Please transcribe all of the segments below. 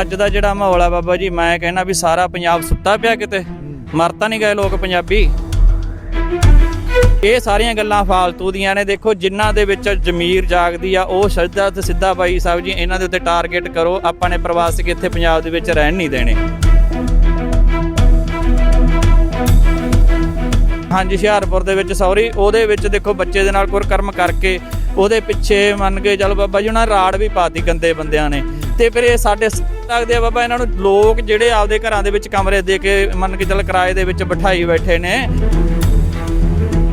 ਅੱਜ ਦਾ ਜਿਹੜਾ ਮਾਹੌਲ ਆ ਬਾਬਾ ਜੀ, ਮੈਂ ਕਹਿੰਦਾ ਵੀ ਸਾਰਾ ਪੰਜਾਬ ਸੁੱਤਾ ਪਿਆ ਕਿਤੇ। ਮਰ ਤਾਂ ਨਹੀਂ ਗਏ ਲੋਕ ਪੰਜਾਬੀ। ਇਹ ਸਾਰੀਆਂ ਗੱਲਾਂ ਫਾਲਤੂ ਦੀਆਂ ਨੇ। ਦੇਖੋ, ਜਿਨ੍ਹਾਂ ਦੇ ਵਿੱਚ ਜ਼ਮੀਰ ਜਾਗਦੀ ਆ, ਉਹ ਸਿੱਧਾ ਤੇ ਸਿੱਧਾ ਬਾਈ ਸਾਹਿਬ ਜੀ, ਇਹਨਾਂ ਦੇ ਉੱਤੇ ਟਾਰਗੇਟ ਕਰੋ। ਆਪਾਂ ਨੇ ਪ੍ਰਵਾਸੀ ਇੱਥੇ ਪੰਜਾਬ ਦੇ ਵਿੱਚ ਰਹਿਣ ਨਹੀਂ ਦੇਣੇ। ਹਾਂਜੀ, ਹੁਸ਼ਿਆਰਪੁਰ ਦੇ ਵਿੱਚ ਸੌਰੀ ਉਹਦੇ ਵਿੱਚ ਦੇਖੋ, ਬੱਚੇ ਦੇ ਨਾਲ ਕੁਰਕਰਮ ਕਰਕੇ, ਉਹਦੇ ਪਿੱਛੇ ਮੰਨ ਕੇ ਚੱਲ ਬਾਬਾ ਜੀ, ਉਹਨਾਂ ਰਾੜ ਵੀ ਪਾਤੀ ਗੰਦੇ ਬੰਦਿਆਂ ਨੇ। ਤੇ ਫਿਰ ਇਹ ਸਾਡੇ ਲੱਗਦੇ ਆ ਬਾਬਾ, ਇਹਨਾਂ ਨੂੰ ਲੋਕ ਜਿਹੜੇ ਆਪਦੇ ਘਰਾਂ ਦੇ ਵਿੱਚ ਕਮਰੇ ਦੇ ਕੇ ਮੰਨ ਕੇ ਚੱਲ ਕਿਰਾਏ ਦੇ ਵਿੱਚ ਬਿਠਾਈ ਬੈਠੇ ਨੇ।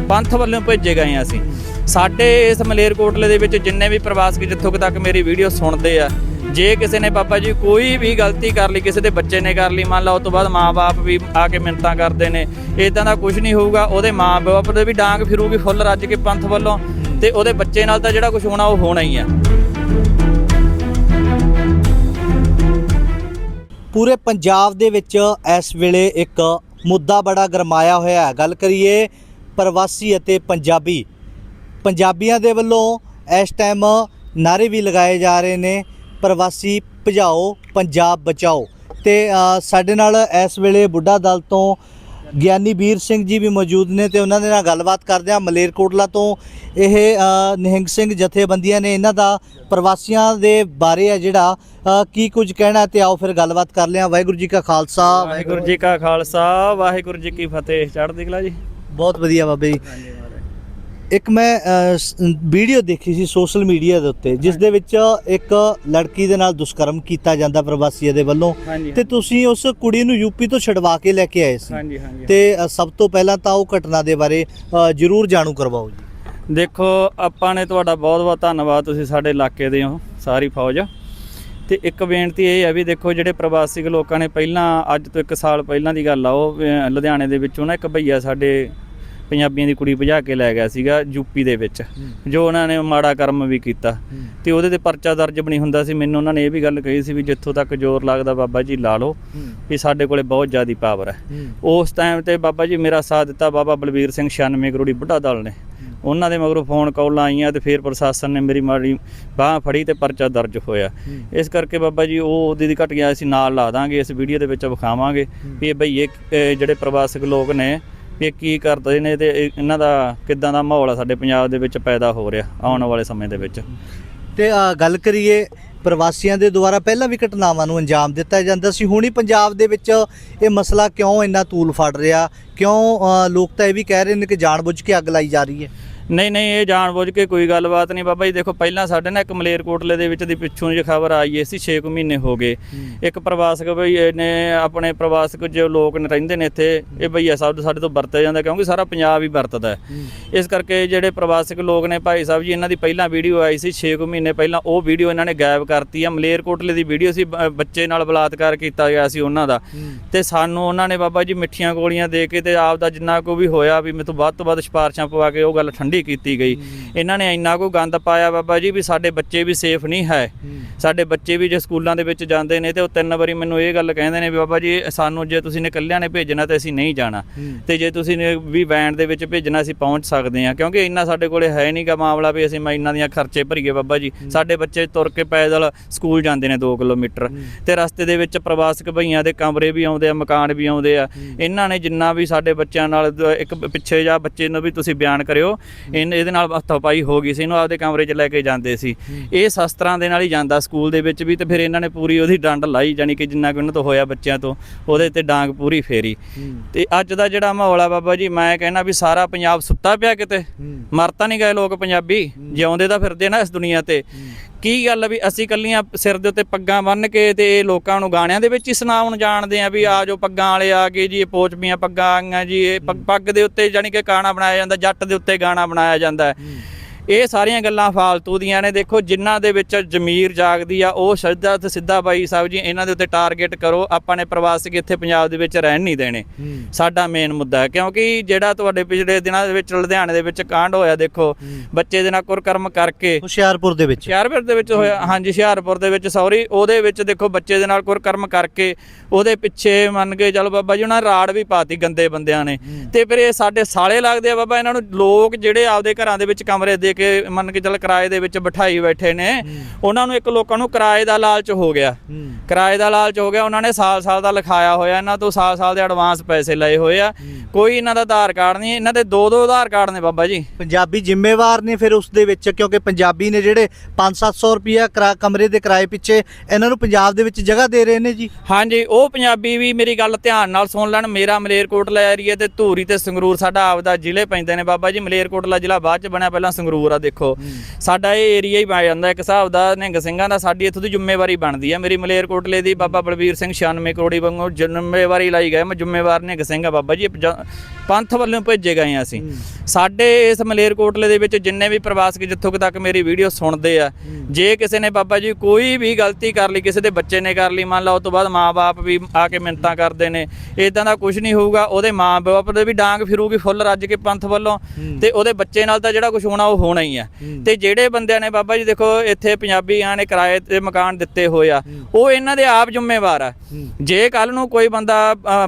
ਪੰਥ ਵੱਲੋਂ ਭੇਜੇ ਗਏ ਹਾਂ ਅਸੀਂ। ਸਾਡੇ ਇਸ ਮਲੇਰਕੋਟਲੇ ਦੇ ਵਿੱਚ ਜਿੰਨੇ ਵੀ ਪ੍ਰਵਾਸੀ ਜਿੱਥੋਂ ਤੱਕ ਮੇਰੀ ਵੀਡੀਓ ਸੁਣਦੇ ਆ, ਜੇ ਕਿਸੇ ਨੇ ਪਾਪਾ ਜੀ ਕੋਈ ਵੀ ਗਲਤੀ ਕਰ ਲਈ, ਕਿਸੇ ਦੇ ਬੱਚੇ ਨੇ ਕਰ ਲਈ, ਮੰਨ ਲਾ ਉਸ ਤੋਂ ਬਾਅਦ ਮਾਪੇ ਵੀ ਆ ਕੇ ਮਿੰਤਾਂ ਕਰਦੇ ਨੇ ਇਦਾਂ ਦਾ ਕੁਝ ਨਹੀਂ ਹੋਊਗਾ, ਉਹਦੇ ਮਾਪੇ ਦੇ ਵੀ ਡਾਂਗ ਫਿਰੂਗੀ ਫੁੱਲ ਰੱਜ ਕੇ ਪੰਥ ਵੱਲੋਂ ਤੇ ਉਹਦੇ ਬੱਚੇ ਨਾਲ ਤਾਂ ਜਿਹੜਾ ਕੁਝ ਹੋਣਾ, ਉਹ ਹੋਣਾ ਹੀ ਆ। ਪੂਰੇ ਪੰਜਾਬ ਦੇ ਵਿੱਚ ਇਸ ਵੇਲੇ ਇੱਕ ਮੁੱਦਾ ਬੜਾ ਗਰਮਾਇਆ ਹੋਇਆ ਹੈ। ਗੱਲ ਕਰੀਏ ਪ੍ਰਵਾਸੀ ਅਤੇ ਪੰਜਾਬੀ। ਪੰਜਾਬੀਆਂ ਦੇ ਵੱਲੋਂ ਇਸ ਟਾਈਮ ਨਾਰੇ ਵੀ ਲਗਾਏ ਜਾ ਰਹੇ ਨੇ, ਪ੍ਰਵਾਸੀ ਭਜਾਓ, ਪੰਜਾਬ ਬਚਾਓ। ਤੇ ਸਾਡੇ ਨਾਲ ਇਸ ਵੇਲੇ ਬੁੱਢਾ ਦਲ ਤੋਂ ਗਿਆਨੀ ਵੀਰ ਸਿੰਘ ਜੀ ਵੀ ਮੌਜੂਦ ਨੇ ਤੇ ਉਹਨਾਂ ਦੇ ਨਾਲ ਗੱਲਬਾਤ ਕਰਦੇ ਆ ਮਲੇਰਕੋਟਲਾ ਤੋਂ ਇਹ ਨਿਹੰਗ ਸਿੰਘ ਜਥੇਬੰਦੀਆਂ ਨੇ ਇਹਨਾਂ ਦਾ ਪ੍ਰਵਾਸੀਆਂ ਦੇ ਬਾਰੇ ਆ ਜਿਹੜਾ। ਕੀ ਕੁਝ ਕਹਿਣਾ ਤੇ ਆਓ ਫਿਰ ਗੱਲਬਾਤ ਕਰ ਲਿਆ। ਵਾਹਿਗੁਰੂ ਜੀ ਕਾ ਖਾਲਸਾ। ਵਾਹਿਗੁਰੂ ਜੀ ਕਾ ਖਾਲਸਾ ਵਾਹਿਗੁਰੂ ਜੀ ਕੀ ਫਤਿਹ। ਚੜ੍ਹਦੀ ਕਲਾ ਜੀ। ਬਹੁਤ ਵਧੀਆ ਬਾਬੇ ਜੀ। ਇੱਕ ਮੈਂ ਵੀਡੀਓ ਦੇਖੀ ਸੀ ਸੋਸ਼ਲ ਮੀਡੀਆ ਦੇ ਉੱਤੇ ਜਿਸ ਦੇ ਵਿੱਚ ਇੱਕ ਲੜਕੀ ਦੇ ਨਾਲ ਦੁਸ਼ਕਰਮ ਕੀਤਾ ਜਾਂਦਾ ਪ੍ਰਵਾਸੀਆਂ ਦੇ ਵੱਲੋਂ। ਤੇ ਤੁਸੀਂ ਉਸ ਕੁੜੀ ਨੂੰ ਯੂਪੀ ਤੋਂ ਛਡਵਾ ਕੇ ਲੈ ਕੇ ਆਏ ਸੀ। ਹਾਂਜੀ ਹਾਂਜੀ। ਤੇ ਸਭ ਤੋਂ ਪਹਿਲਾਂ ਤਾਂ ਉਹ ਘਟਨਾ ਦੇ ਬਾਰੇ ਜ਼ਰੂਰ ਜਾਣੂ ਕਰਵਾਓ ਜੀ। ਦੇਖੋ ਆਪਾਂ ਨੇ ਤੁਹਾਡਾ ਬਹੁਤ ਬਹੁਤ ਧੰਨਵਾਦ ਤੁਸੀਂ ਸਾਡੇ ਇਲਾਕੇ ਦੇ ਹੋ ਸਾਰੀ ਫੌਜ। ਤੇ ਇੱਕ ਬੇਨਤੀ ਇਹ ਹੈ ਵੀ ਦੇਖੋ ਜਿਹੜੇ ਪ੍ਰਵਾਸੀ ਲੋਕਾਂ ਨੇ ਪਹਿਲਾਂ ਅੱਜ ਤੋਂ 1 ਸਾਲ ਪਹਿਲਾਂ ਦੀ ਗੱਲ ਆ ਉਹ ਲੁਧਿਆਣੇ ਦੇ ਵਿੱਚੋਂ ਨਾ ਇੱਕ ਭਈਆ ਸਾਡੇ ਪੰਜਾਬੀਆਂ ਦੀ ਕੁੜੀ ਭਜਾ ਕੇ ਲੈ ਗਿਆ ਸੀਗਾ ਯੂਪੀ ਦੇ ਵਿੱਚ ਜੋ ਉਹਨਾਂ ਨੇ ਮਾੜਾ ਕਰਮ ਵੀ ਕੀਤਾ। ਤੇ ਉਹਦੇ ਤੇ ਪਰਚਾ ਦਰਜ ਨਹੀਂ ਹੁੰਦਾ ਸੀ ਮੈਨੂੰ ਉਹਨਾਂ ਨੇ ਇਹ ਵੀ ਗੱਲ ਕਹੀ ਸੀ ਵੀ ਜਿੱਥੋਂ ਤੱਕ ਜ਼ੋਰ ਲੱਗਦਾ ਬਾਬਾ ਜੀ ਲਾ ਲਓ ਵੀ ਸਾਡੇ ਕੋਲੇ ਬਹੁਤ ਜ਼ਿਆਦੀ ਪਾਵਰ ਹੈ। ਉਸ ਟਾਈਮ ਤੇ ਬਾਬਾ ਜੀ ਮੇਰਾ ਸਾਥ ਦਿੱਤਾ ਬਾਬਾ ਬਲਵੀਰ ਸਿੰਘ 96 ਕਰੋੜੀ ਬੁੱਢਾ ਦਲ ਨੇ। ਉਹਨਾਂ ਦੇ ਮਗਰੋਂ ਫੋਨ ਕਾਲਾਂ ਆਈਆਂ ਤੇ ਫਿਰ ਪ੍ਰਸ਼ਾਸਨ ਨੇ ਮੇਰੀ ਮਾੜੀ ਬਾਹ ਫੜੀ ਤੇ ਪਰਚਾ ਦਰਜ ਹੋਇਆ। ਇਸ ਕਰਕੇ ਬਾਬਾ ਜੀ ਉਹ ਉਹਦੀ ਦੀ ਘਟ ਗਿਆ ਅਸੀਂ ਨਾਲ ਲਾ ਦਾਂਗੇ ਇਸ ਵੀਡੀਓ ਦੇ ਵਿੱਚ ਵਿਖਾਵਾਂਗੇ ਵੀ ਇਹ ਭਈਏ ਜਿਹੜੇ ਪ੍ਰਵਾਸਕ ਲੋਕ ਨੇ ਵੀ ਕੀ ਕਰਦੇ ਨੇ ਤੇ ਇਹ- ਇਹਨਾਂ ਦਾ ਕਿੱਦਾਂ ਦਾ ਮਾਹੌਲ ਆ ਸਾਡੇ ਪੰਜਾਬ ਦੇ ਵਿੱਚ ਪੈਦਾ ਹੋ ਰਿਹਾ ਆਉਣ ਵਾਲੇ ਸਮੇਂ ਦੇ ਵਿੱਚ? ਤੇ ਅ, ਗੱਲ ਕਰੀਏ ਪ੍ਰਵਾਸੀਆਂ ਦੇ ਦੁਆਰਾ ਪਹਿਲਾਂ ਵੀ ਘਟਨਾਵਾਂ ਨੂੰ ਅੰਜਾਮ ਦਿੱਤਾ ਜਾਂਦਾ ਸੀ ਹੁਣ ਹੀ ਪੰਜਾਬ ਦੇ ਵਿੱਚ ਇਹ ਮਸਲਾ ਕਿਉਂ ਇੰਨਾ ਤੂਲ ਫੜ ਰਿਹਾ? ਕਿਉਂ ਅ, ਲੋਕ ਤਾਂ ਇਹ ਵੀ ਕਹਿ ਰਹੇ ਨੇ ਕਿ ਜਾਣਬੁੱਝ ਕੇ ਅੱਗ ਲਾਈ ਜਾ ਰਹੀ ਹੈ? ਨਹੀਂ ਨਹੀਂ ਇਹ ਜਾਣਬੁੱਝ ਕੇ ਕੋਈ ਗੱਲਬਾਤ ਨਹੀਂ ਬਾਬਾ ਜੀ। ਦੇਖੋ ਪਹਿਲਾਂ ਸਾਡੇ ਨਾਲ ਇੱਕ ਮਲੇਰਕੋਟਲੇ ਦੇ ਵਿੱਚ ਦੀ ਪਿੱਛੋਂ ਜੇ ਖਬਰ ਆਈ ਸੀ 6 ਕੁ ਮਹੀਨੇ ਹੋ ਗਏ। ਇੱਕ ਪ੍ਰਵਾਸਕ ਬਈ ਨੇ ਆਪਣੇ ਪ੍ਰਵਾਸਕ ਜੋ ਲੋਕ ਨੇ ਰਹਿੰਦੇ ਨੇ ਇੱਥੇ ਇਹ ਭਈਆ ਸਾਹਿਬ ਸਾਡੇ ਤੋਂ ਵਰਤਿਆ ਜਾਂਦਾ ਕਿਉਂਕਿ ਸਾਰਾ ਪੰਜਾਬ ਹੀ ਵਰਤਦਾ ਇਸ ਕਰਕੇ ਜਿਹੜੇ ਪ੍ਰਵਾਸਕ ਲੋਕ ਨੇ ਭਾਈ ਸਾਹਿਬ ਜੀ ਇਹਨਾਂ ਦੀ ਪਹਿਲਾਂ ਵੀਡੀਓ ਆਈ ਸੀ 6 ਕੁ ਮਹੀਨੇ ਪਹਿਲਾਂ ਉਹ ਵੀਡੀਓ ਇਹਨਾਂ ਨੇ ਗਾਇਬ ਕਰਤੀ ਆ। ਮਲੇਰਕੋਟਲੇ ਦੀ ਵੀਡੀਓ ਸੀ ਬੱਚੇ ਨਾਲ ਬਲਾਤਕਾਰ ਕੀਤਾ ਗਿਆ ਸੀ ਉਹਨਾਂ ਦਾ। ਤੇ ਸਾਨੂੰ ਉਹਨਾਂ ਨੇ ਬਾਬਾ ਜੀ ਮਿੱਠੀਆਂ ਗੋਲੀਆਂ ਦੇ ਕੇ ਤੇ ਆਪ ਦਾ ਜਿੰਨਾ ਕੋ ਵੀ ਹੋਇਆ ਵੀ ਮੇਰੇ ਤੋਂ ਵੱਧ ਤੋਂ ਵੱਧ ਸਿਫਾਰਸ਼ਾਂ ਪਵਾ ਕੇ ਉਹ ਗੱਲ ਠੰਡੀ ਕੀਤੀ ਗਈ। ਇਹਨਾਂ ਨੇ ਇੰਨਾ ਕੋ ਗੰਦ ਪਾਇਆ ਬਾਬਾ ਜੀ ਵੀ ਸਾਡੇ ਬੱਚੇ ਵੀ ਸੇਫ ਨਹੀਂ ਹੈ। ਸਾਡੇ ਬੱਚੇ ਵੀ ਜੇ ਸਕੂਲਾਂ ਦੇ ਵਿੱਚ ਜਾਂਦੇ ਨੇ ਤੇ ਉਹ ਤਿੰਨ ਵਾਰੀ ਮੈਨੂੰ ਇਹ ਗੱਲ ਕਹਿੰਦੇ ਨੇ ਵੀ ਬਾਬਾ ਜੀ, ਸਾਨੂੰ ਜੇ ਤੁਸੀਂ ਨੇ ਇਕੱਲਿਆਂ ਨੇ ਭੇਜਣਾ ਤੇ ਅਸੀਂ ਨਹੀਂ ਜਾਣਾ। ਤੇ ਜੇ ਤੁਸੀਂ ਨੇ ਵੀ ਵੈਨ ਦੇ ਵਿੱਚ ਭੇਜਣਾ, ਅਸੀਂ ਪਹੁੰਚ ਸਕਦੇ ਹਾਂ। ਕਿਉਂਕਿ ਇੰਨਾ ਸਾਡੇ ਕੋਲੇ ਹੈ ਨਹੀਂਗਾ ਮਾਮਲਾ ਵੀ ਅਸੀਂ ਮੈਂ ਇੰਨਾ ਦੀਆਂ ਖਰਚੇ ਭਰੀਏ ਬਾਬਾ ਜੀ। ਸਾਡੇ ਬੱਚੇ ਤੁਰ ਕੇ ਪੈਦਲ ਸਕੂਲ ਜਾਂਦੇ ਨੇ 2 ਕਿਲੋਮੀਟਰ। ਤੇ ਰਸਤੇ ਦੇ ਵਿੱਚ ਪ੍ਰਵਾਸਕ ਭਈਆਂ ਦੇ ਕਮਰੇ ਵੀ ਆਉਂਦੇ ਆ, ਮਕਾਨ ਵੀ ਆਉਂਦੇ ਆ। ਇਹਨਾਂ ਨੇ ਜਿੰਨਾ ਵੀ ਸਾਡੇ ਬੱਚਿਆਂ ਨਾਲ ਇੱਕ ਪਿੱਛੇ ਜਾ ਬੱਚੇ ਨੂੰ ਵੀ ਤੁਸੀਂ ਬਿਆਨ ਕਰਿਓ। ਇਹਨ- ਇਹਦੇ ਨਾਲ ਹੱਥੋਂ-ਪਾਈ ਹੋ ਗਈ ਸੀ ਇਹਨੂੰ ਆਪਦੇ ਕਮਰੇ 'ਚ ਲੈ ਕੇ ਜਾਂਦੇ ਸੀ। ਇਹ ਸ਼ਸਤਰਾਂ ਦੇ ਨਾਲ ਹੀ ਜਾਂਦਾ ਸਕੂਲ ਦੇ ਵਿੱਚ ਵੀ ਤੇ ਫਿਰ ਇਹਨਾਂ ਨੇ ਪੂਰੀ ਉਹਦੀ ਡੰਡ ਲਾਈ ਜਾਨੀ ਕਿ ਜਿੰਨਾ ਕਿ ਉਹਨਾਂ ਤੋਂ ਹੋਇਆ ਬੱਚਿਆਂ ਤੋਂ ਉਹਦੇ ਤੇ ਡਾਂਗ ਪੂਰੀ ਫੇਰੀ। ਤੇ ਅੱਜ ਦਾ ਜਿਹੜਾ ਮਾਹੌਲ ਆ ਬਾਬਾ ਜੀ ਮੈਂ ਕਹਿੰਦਾ ਵੀ ਸਾਰਾ ਪੰਜਾਬ ਸੁੱਤਾ ਪਿਆ ਕਿਤੇ। ਮਰ ਤਾਂ ਨਹੀਂ ਗਏ ਲੋਕ ਪੰਜਾਬੀ ਜਿਉਂਦੇ ਤਾਂ ਫਿਰਦੇ ਨਾ ਇਸ ਦੁਨੀਆ ਤੇ। ਕੀ ਗੱਲ ਵੀ ਅਸੀਂ ਕੱਲੀਆਂ ਸਿਰ ਦੇ ਉੱਤੇ ਪੱਗਾਂ ਬੰਨ੍ਹ ਕੇ ਤੇ ਇਹ ਲੋਕਾਂ ਨੂੰ ਗਾਣਿਆਂ ਦੇ ਵਿੱਚ ਹੀ ਸੁਣਾਉਣ ਜਾਣਦੇ ਆ ਵੀ ਆ ਜੋ ਪੱਗਾਂ ਵਾਲੇ ਆ ਗਏ ਜੀ, ਇਹ ਪੋਚਮੀਆਂ ਪੱਗਾਂ ਆਈਆਂ ਜੀ, ਇਹ ਪੱਗ- ਪੱਗ ਦੇ ਉੱਤੇ ਜਾਨੀ ਕਿ ਗਾਣਾ ਬਣਾਇਆ ਜਾਂਦਾ, ਜੱਟ ਦੇ ਉੱਤੇ ਗਾਣਾ ਬਣਾਇਆ ਜਾਂਦਾ ਹੈ। ਇਹ ਸਾਰੀਆਂ ਗੱਲਾਂ ਫਾਲਤੂ ਦੀਆਂ ਨੇ। ਦੇਖੋ ਜਿਨ੍ਹਾਂ ਦੇ ਵਿੱਚ ਜ਼ਮੀਰ ਜਾਗਦੀ ਆ ਉਹ ਸਿੱਧਾ ਤੇ ਸਿੱਧਾ ਬਾਈ ਸਾਹਿਬ ਜੀ ਇਹਨਾਂ ਦੇ ਉੱਤੇ ਟਾਰਗੇਟ ਕਰੋ। ਆਪਾਂ ਨੇ ਪ੍ਰਵਾਸੀ ਇੱਥੇ ਪੰਜਾਬ ਦੇ ਵਿੱਚ ਰਹਿਣ ਨਹੀਂ ਦੇਣੇ। ਸਾਡਾ ਮੇਨ ਮੁੱਦਾ ਹੈ। ਕਿਉਂਕਿ ਜਿਹੜਾ ਤੁਹਾਡੇ ਪਿਛਲੇ ਦਿਨਾਂ ਦੇ ਵਿੱਚ ਲੁਧਿਆਣੇ ਦੇ ਵਿੱਚ ਕਾਂਡ ਹੋਇਆ ਦੇਖੋ ਬੱਚੇ ਦੇ ਨਾਲ ਕੁਰਕਰਮ ਕਰਕੇ। ਹੁਸ਼ਿਆਰਪੁਰ ਦੇ ਵਿੱਚ। ਹੁਸ਼ਿਆਰਪੁਰ ਦੇ ਵਿੱਚ ਹੋਇਆ। ਹਾਂਜੀ ਹੁਸ਼ਿਆਰਪੁਰ ਦੇ ਵਿੱਚ ਸੌਰੀ ਉਹਦੇ ਵਿੱਚ ਦੇਖੋ ਬੱਚੇ ਦੇ ਨਾਲ ਕੁਰਕਰਮ ਕਰਕੇ ਉਹਦੇ ਪਿੱਛੇ ਮੰਨ ਕੇ ਚਲੋ ਬਾਬਾ ਜੀ ਉਹਨਾਂ ਰਾੜ ਵੀ ਪਾਤੀ ਗੰਦੇ ਬੰਦਿਆਂ ਨੇ। ਤੇ ਫਿਰ ਇਹ ਸਾਡੇ ਸਾਲੇ ਲੱਗਦੇ ਆ ਬਾਬਾ ਇਹਨਾਂ ਨੂੰ ਲੋਕ ਜਿਹੜੇ ਆਪਦੇ ਘਰਾਂ ਦੇ ਵਿੱਚ ਕਮਰੇ ਦੇ ਕੇ ਮੰਨ ਕੇ ਚੱਲ ਕਿਰਾਏ ਦੇ ਵਿੱਚ ਬਿਠਾਈ ਬੈਠੇ ਨੇ। ਉਹਨਾਂ ਨੂੰ ਇੱਕ ਲੋਕਾਂ ਨੂੰ ਕਿਰਾਏ ਦਾ ਲਾਲਚ ਹੋ ਗਿਆ। ਕਿਰਾਏ ਦਾ ਲਾਲਚ ਹੋ ਗਿਆ ਉਹਨਾਂ ਨੇ ਸਾਲ-ਸਾਲ ਦਾ ਲਿਖਾਇਆ ਹੋਇਆ ਇਹਨਾਂ ਤੋਂ ਸਾਲ-ਸਾਲ ਦੇ ਐਡਵਾਂਸ ਪੈਸੇ ਲਏ ਹੋਏ ਆ। ਕੋਈ ਇਹਨਾਂ ਦਾ ਆਧਾਰ ਕਾਰਡ ਨਹੀਂ ਇਹਨਾਂ ਦੇ ਦੋ ਦੋ ਆਧਾਰ ਕਾਰਡ ਨੇ ਬਾਬਾ ਜੀ। ਪੰਜਾਬੀ ਜ਼ਿੰਮੇਵਾਰ ਨੇ ਫਿਰ ਉਸ ਦੇ ਵਿੱਚ ਕਿਉਂਕਿ ਪੰਜਾਬੀ ਨੇ ਜਿਹੜੇ 5-700 ਰੁਪਿਆ ਕਿਰਾ ਕਮਰੇ ਦੇ ਕਿਰਾਏ ਪਿੱਛੇ ਇਹਨਾਂ ਨੂੰ ਪੰਜਾਬ ਦੇ ਵਿੱਚ ਜਗ੍ਹਾ ਦੇ ਰਹੇ ਨੇ ਜੀ। ਹਾਂਜੀ ਉਹ ਪੰਜਾਬੀ ਵੀ ਮੇਰੀ ਗੱਲ ਧਿਆਨ ਨਾਲ ਸੁਣ ਲੈਣ। ਮੇਰਾ ਮਲੇਰਕੋਟਲਾ ਏਰੀਆ ਤੇ ਧੂਰੀ ਤੇ ਸੰਗਰੂਰ ਸਾਡਾ ਆਪਦਾ ਜ਼ਿਲ੍ਹੇ ਪੈਂਦੇ ਨੇ ਬਾਬਾ ਜੀ। ਮਲੇਰਕੋਟਲਾ ਜ਼ਿਲ੍ਹਾ ਬਾਅਦ ਚ ਬਣਿਆ ਪਹਿਲਾਂ ਸੰਗਰੂਰ ਆ ਦੇਖੋ। ਸਾਡਾ ਇਹ ਏਰੀਆ ਹੀ ਪੈ ਜਾਂਦਾ ਇੱਕ ਹਿਸਾਬ ਦਾ ਨਿਹੰਗ ਸਿੰਘਾਂ ਦਾ ਸਾਡੀ ਇੱਥੋਂ ਦੀ ਜ਼ਿੰਮੇਵਾਰੀ ਬਣਦੀ ਆ। ਮੇਰੀ ਮਲੇਰਕੋਟਲੇ ਦੀ ਬਾਬਾ ਬਲਬੀਰ ਸਿੰਘ 96 ਕਰੋੜੀ ਵਾਂਗੂ ਜ਼ਿੰਮੇਵਾਰੀ ਲਈ ਗਏ। ਮੈਂ ਜ਼ਿੰਮੇਵਾਰ ਨਿਹੰਗ ਸਿੰਘ ਆ ਬਾਬਾ ਜੀ ਪੰਥ ਵੱਲੋਂ ਭੇਜੇ ਗਏ ਆ ਅਸੀਂ। ਸਾਡੇ ਇਸ ਮਲੇਰਕੋਟਲੇ ਦੇ ਵਿੱਚ ਜਿੰਨੇ ਵੀ ਪ੍ਰਵਾਸੀ ਜਿੱਥੋਂ ਤੱਕ ਮੇਰੀ ਵੀਡੀਓ ਸੁਣਦੇ ਆ ਜੇ ਕਿਸੇ ਨੇ ਬਾਬਾ ਜੀ ਕੋਈ ਵੀ ਗਲਤੀ ਕਰ ਲਈ ਕਿਸੇ ਦੇ ਬੱਚੇ ਨੇ ਕਰ ਲਈ ਮੰਨ ਲਾ ਉਸ ਤੋਂ ਬਾਅਦ ਮਾਪੇ ਵੀ ਆ ਕੇ ਮਿੰਤਾਂ ਕਰਦੇ ਨੇ ਇਦਾਂ ਦਾ ਕੁਝ ਨਹੀਂ ਹੋਊਗਾ। ਉਹਦੇ ਮਾਪੇ ਦੇ ਵੀ ਡਾਂਗ ਫਿਰੂਗੀ ਫੁੱਲ ਰੱਜ ਕੇ ਪੰਥ ਵੱਲੋਂ ਤੇ ਉਹਦੇ ਬੱਚੇ ਨਾਲ ਤਾਂ ਜਿਹੜਾ ਕੁਝ ਹੋਣਾ ਉਹ ਹੋਣਾ ਹੀ ਆ। ਤੇ ਜਿਹੜੇ ਬੰਦਿਆਂ ਨੇ ਬਾਬਾ ਜੀ ਦੇਖੋ ਇੱਥੇ ਪੰਜਾਬੀਆਂ ਨੇ ਕਿਰਾਏ ਤੇ ਮਕਾਨ ਦਿੱਤੇ ਹੋਏ ਆ ਉਹ ਇਹਨਾਂ ਦੇ ਆਪ ਜ਼ਿੰਮੇਵਾਰ ਆ। ਜੇ ਕੱਲ ਨੂੰ ਕੋਈ ਬੰਦਾ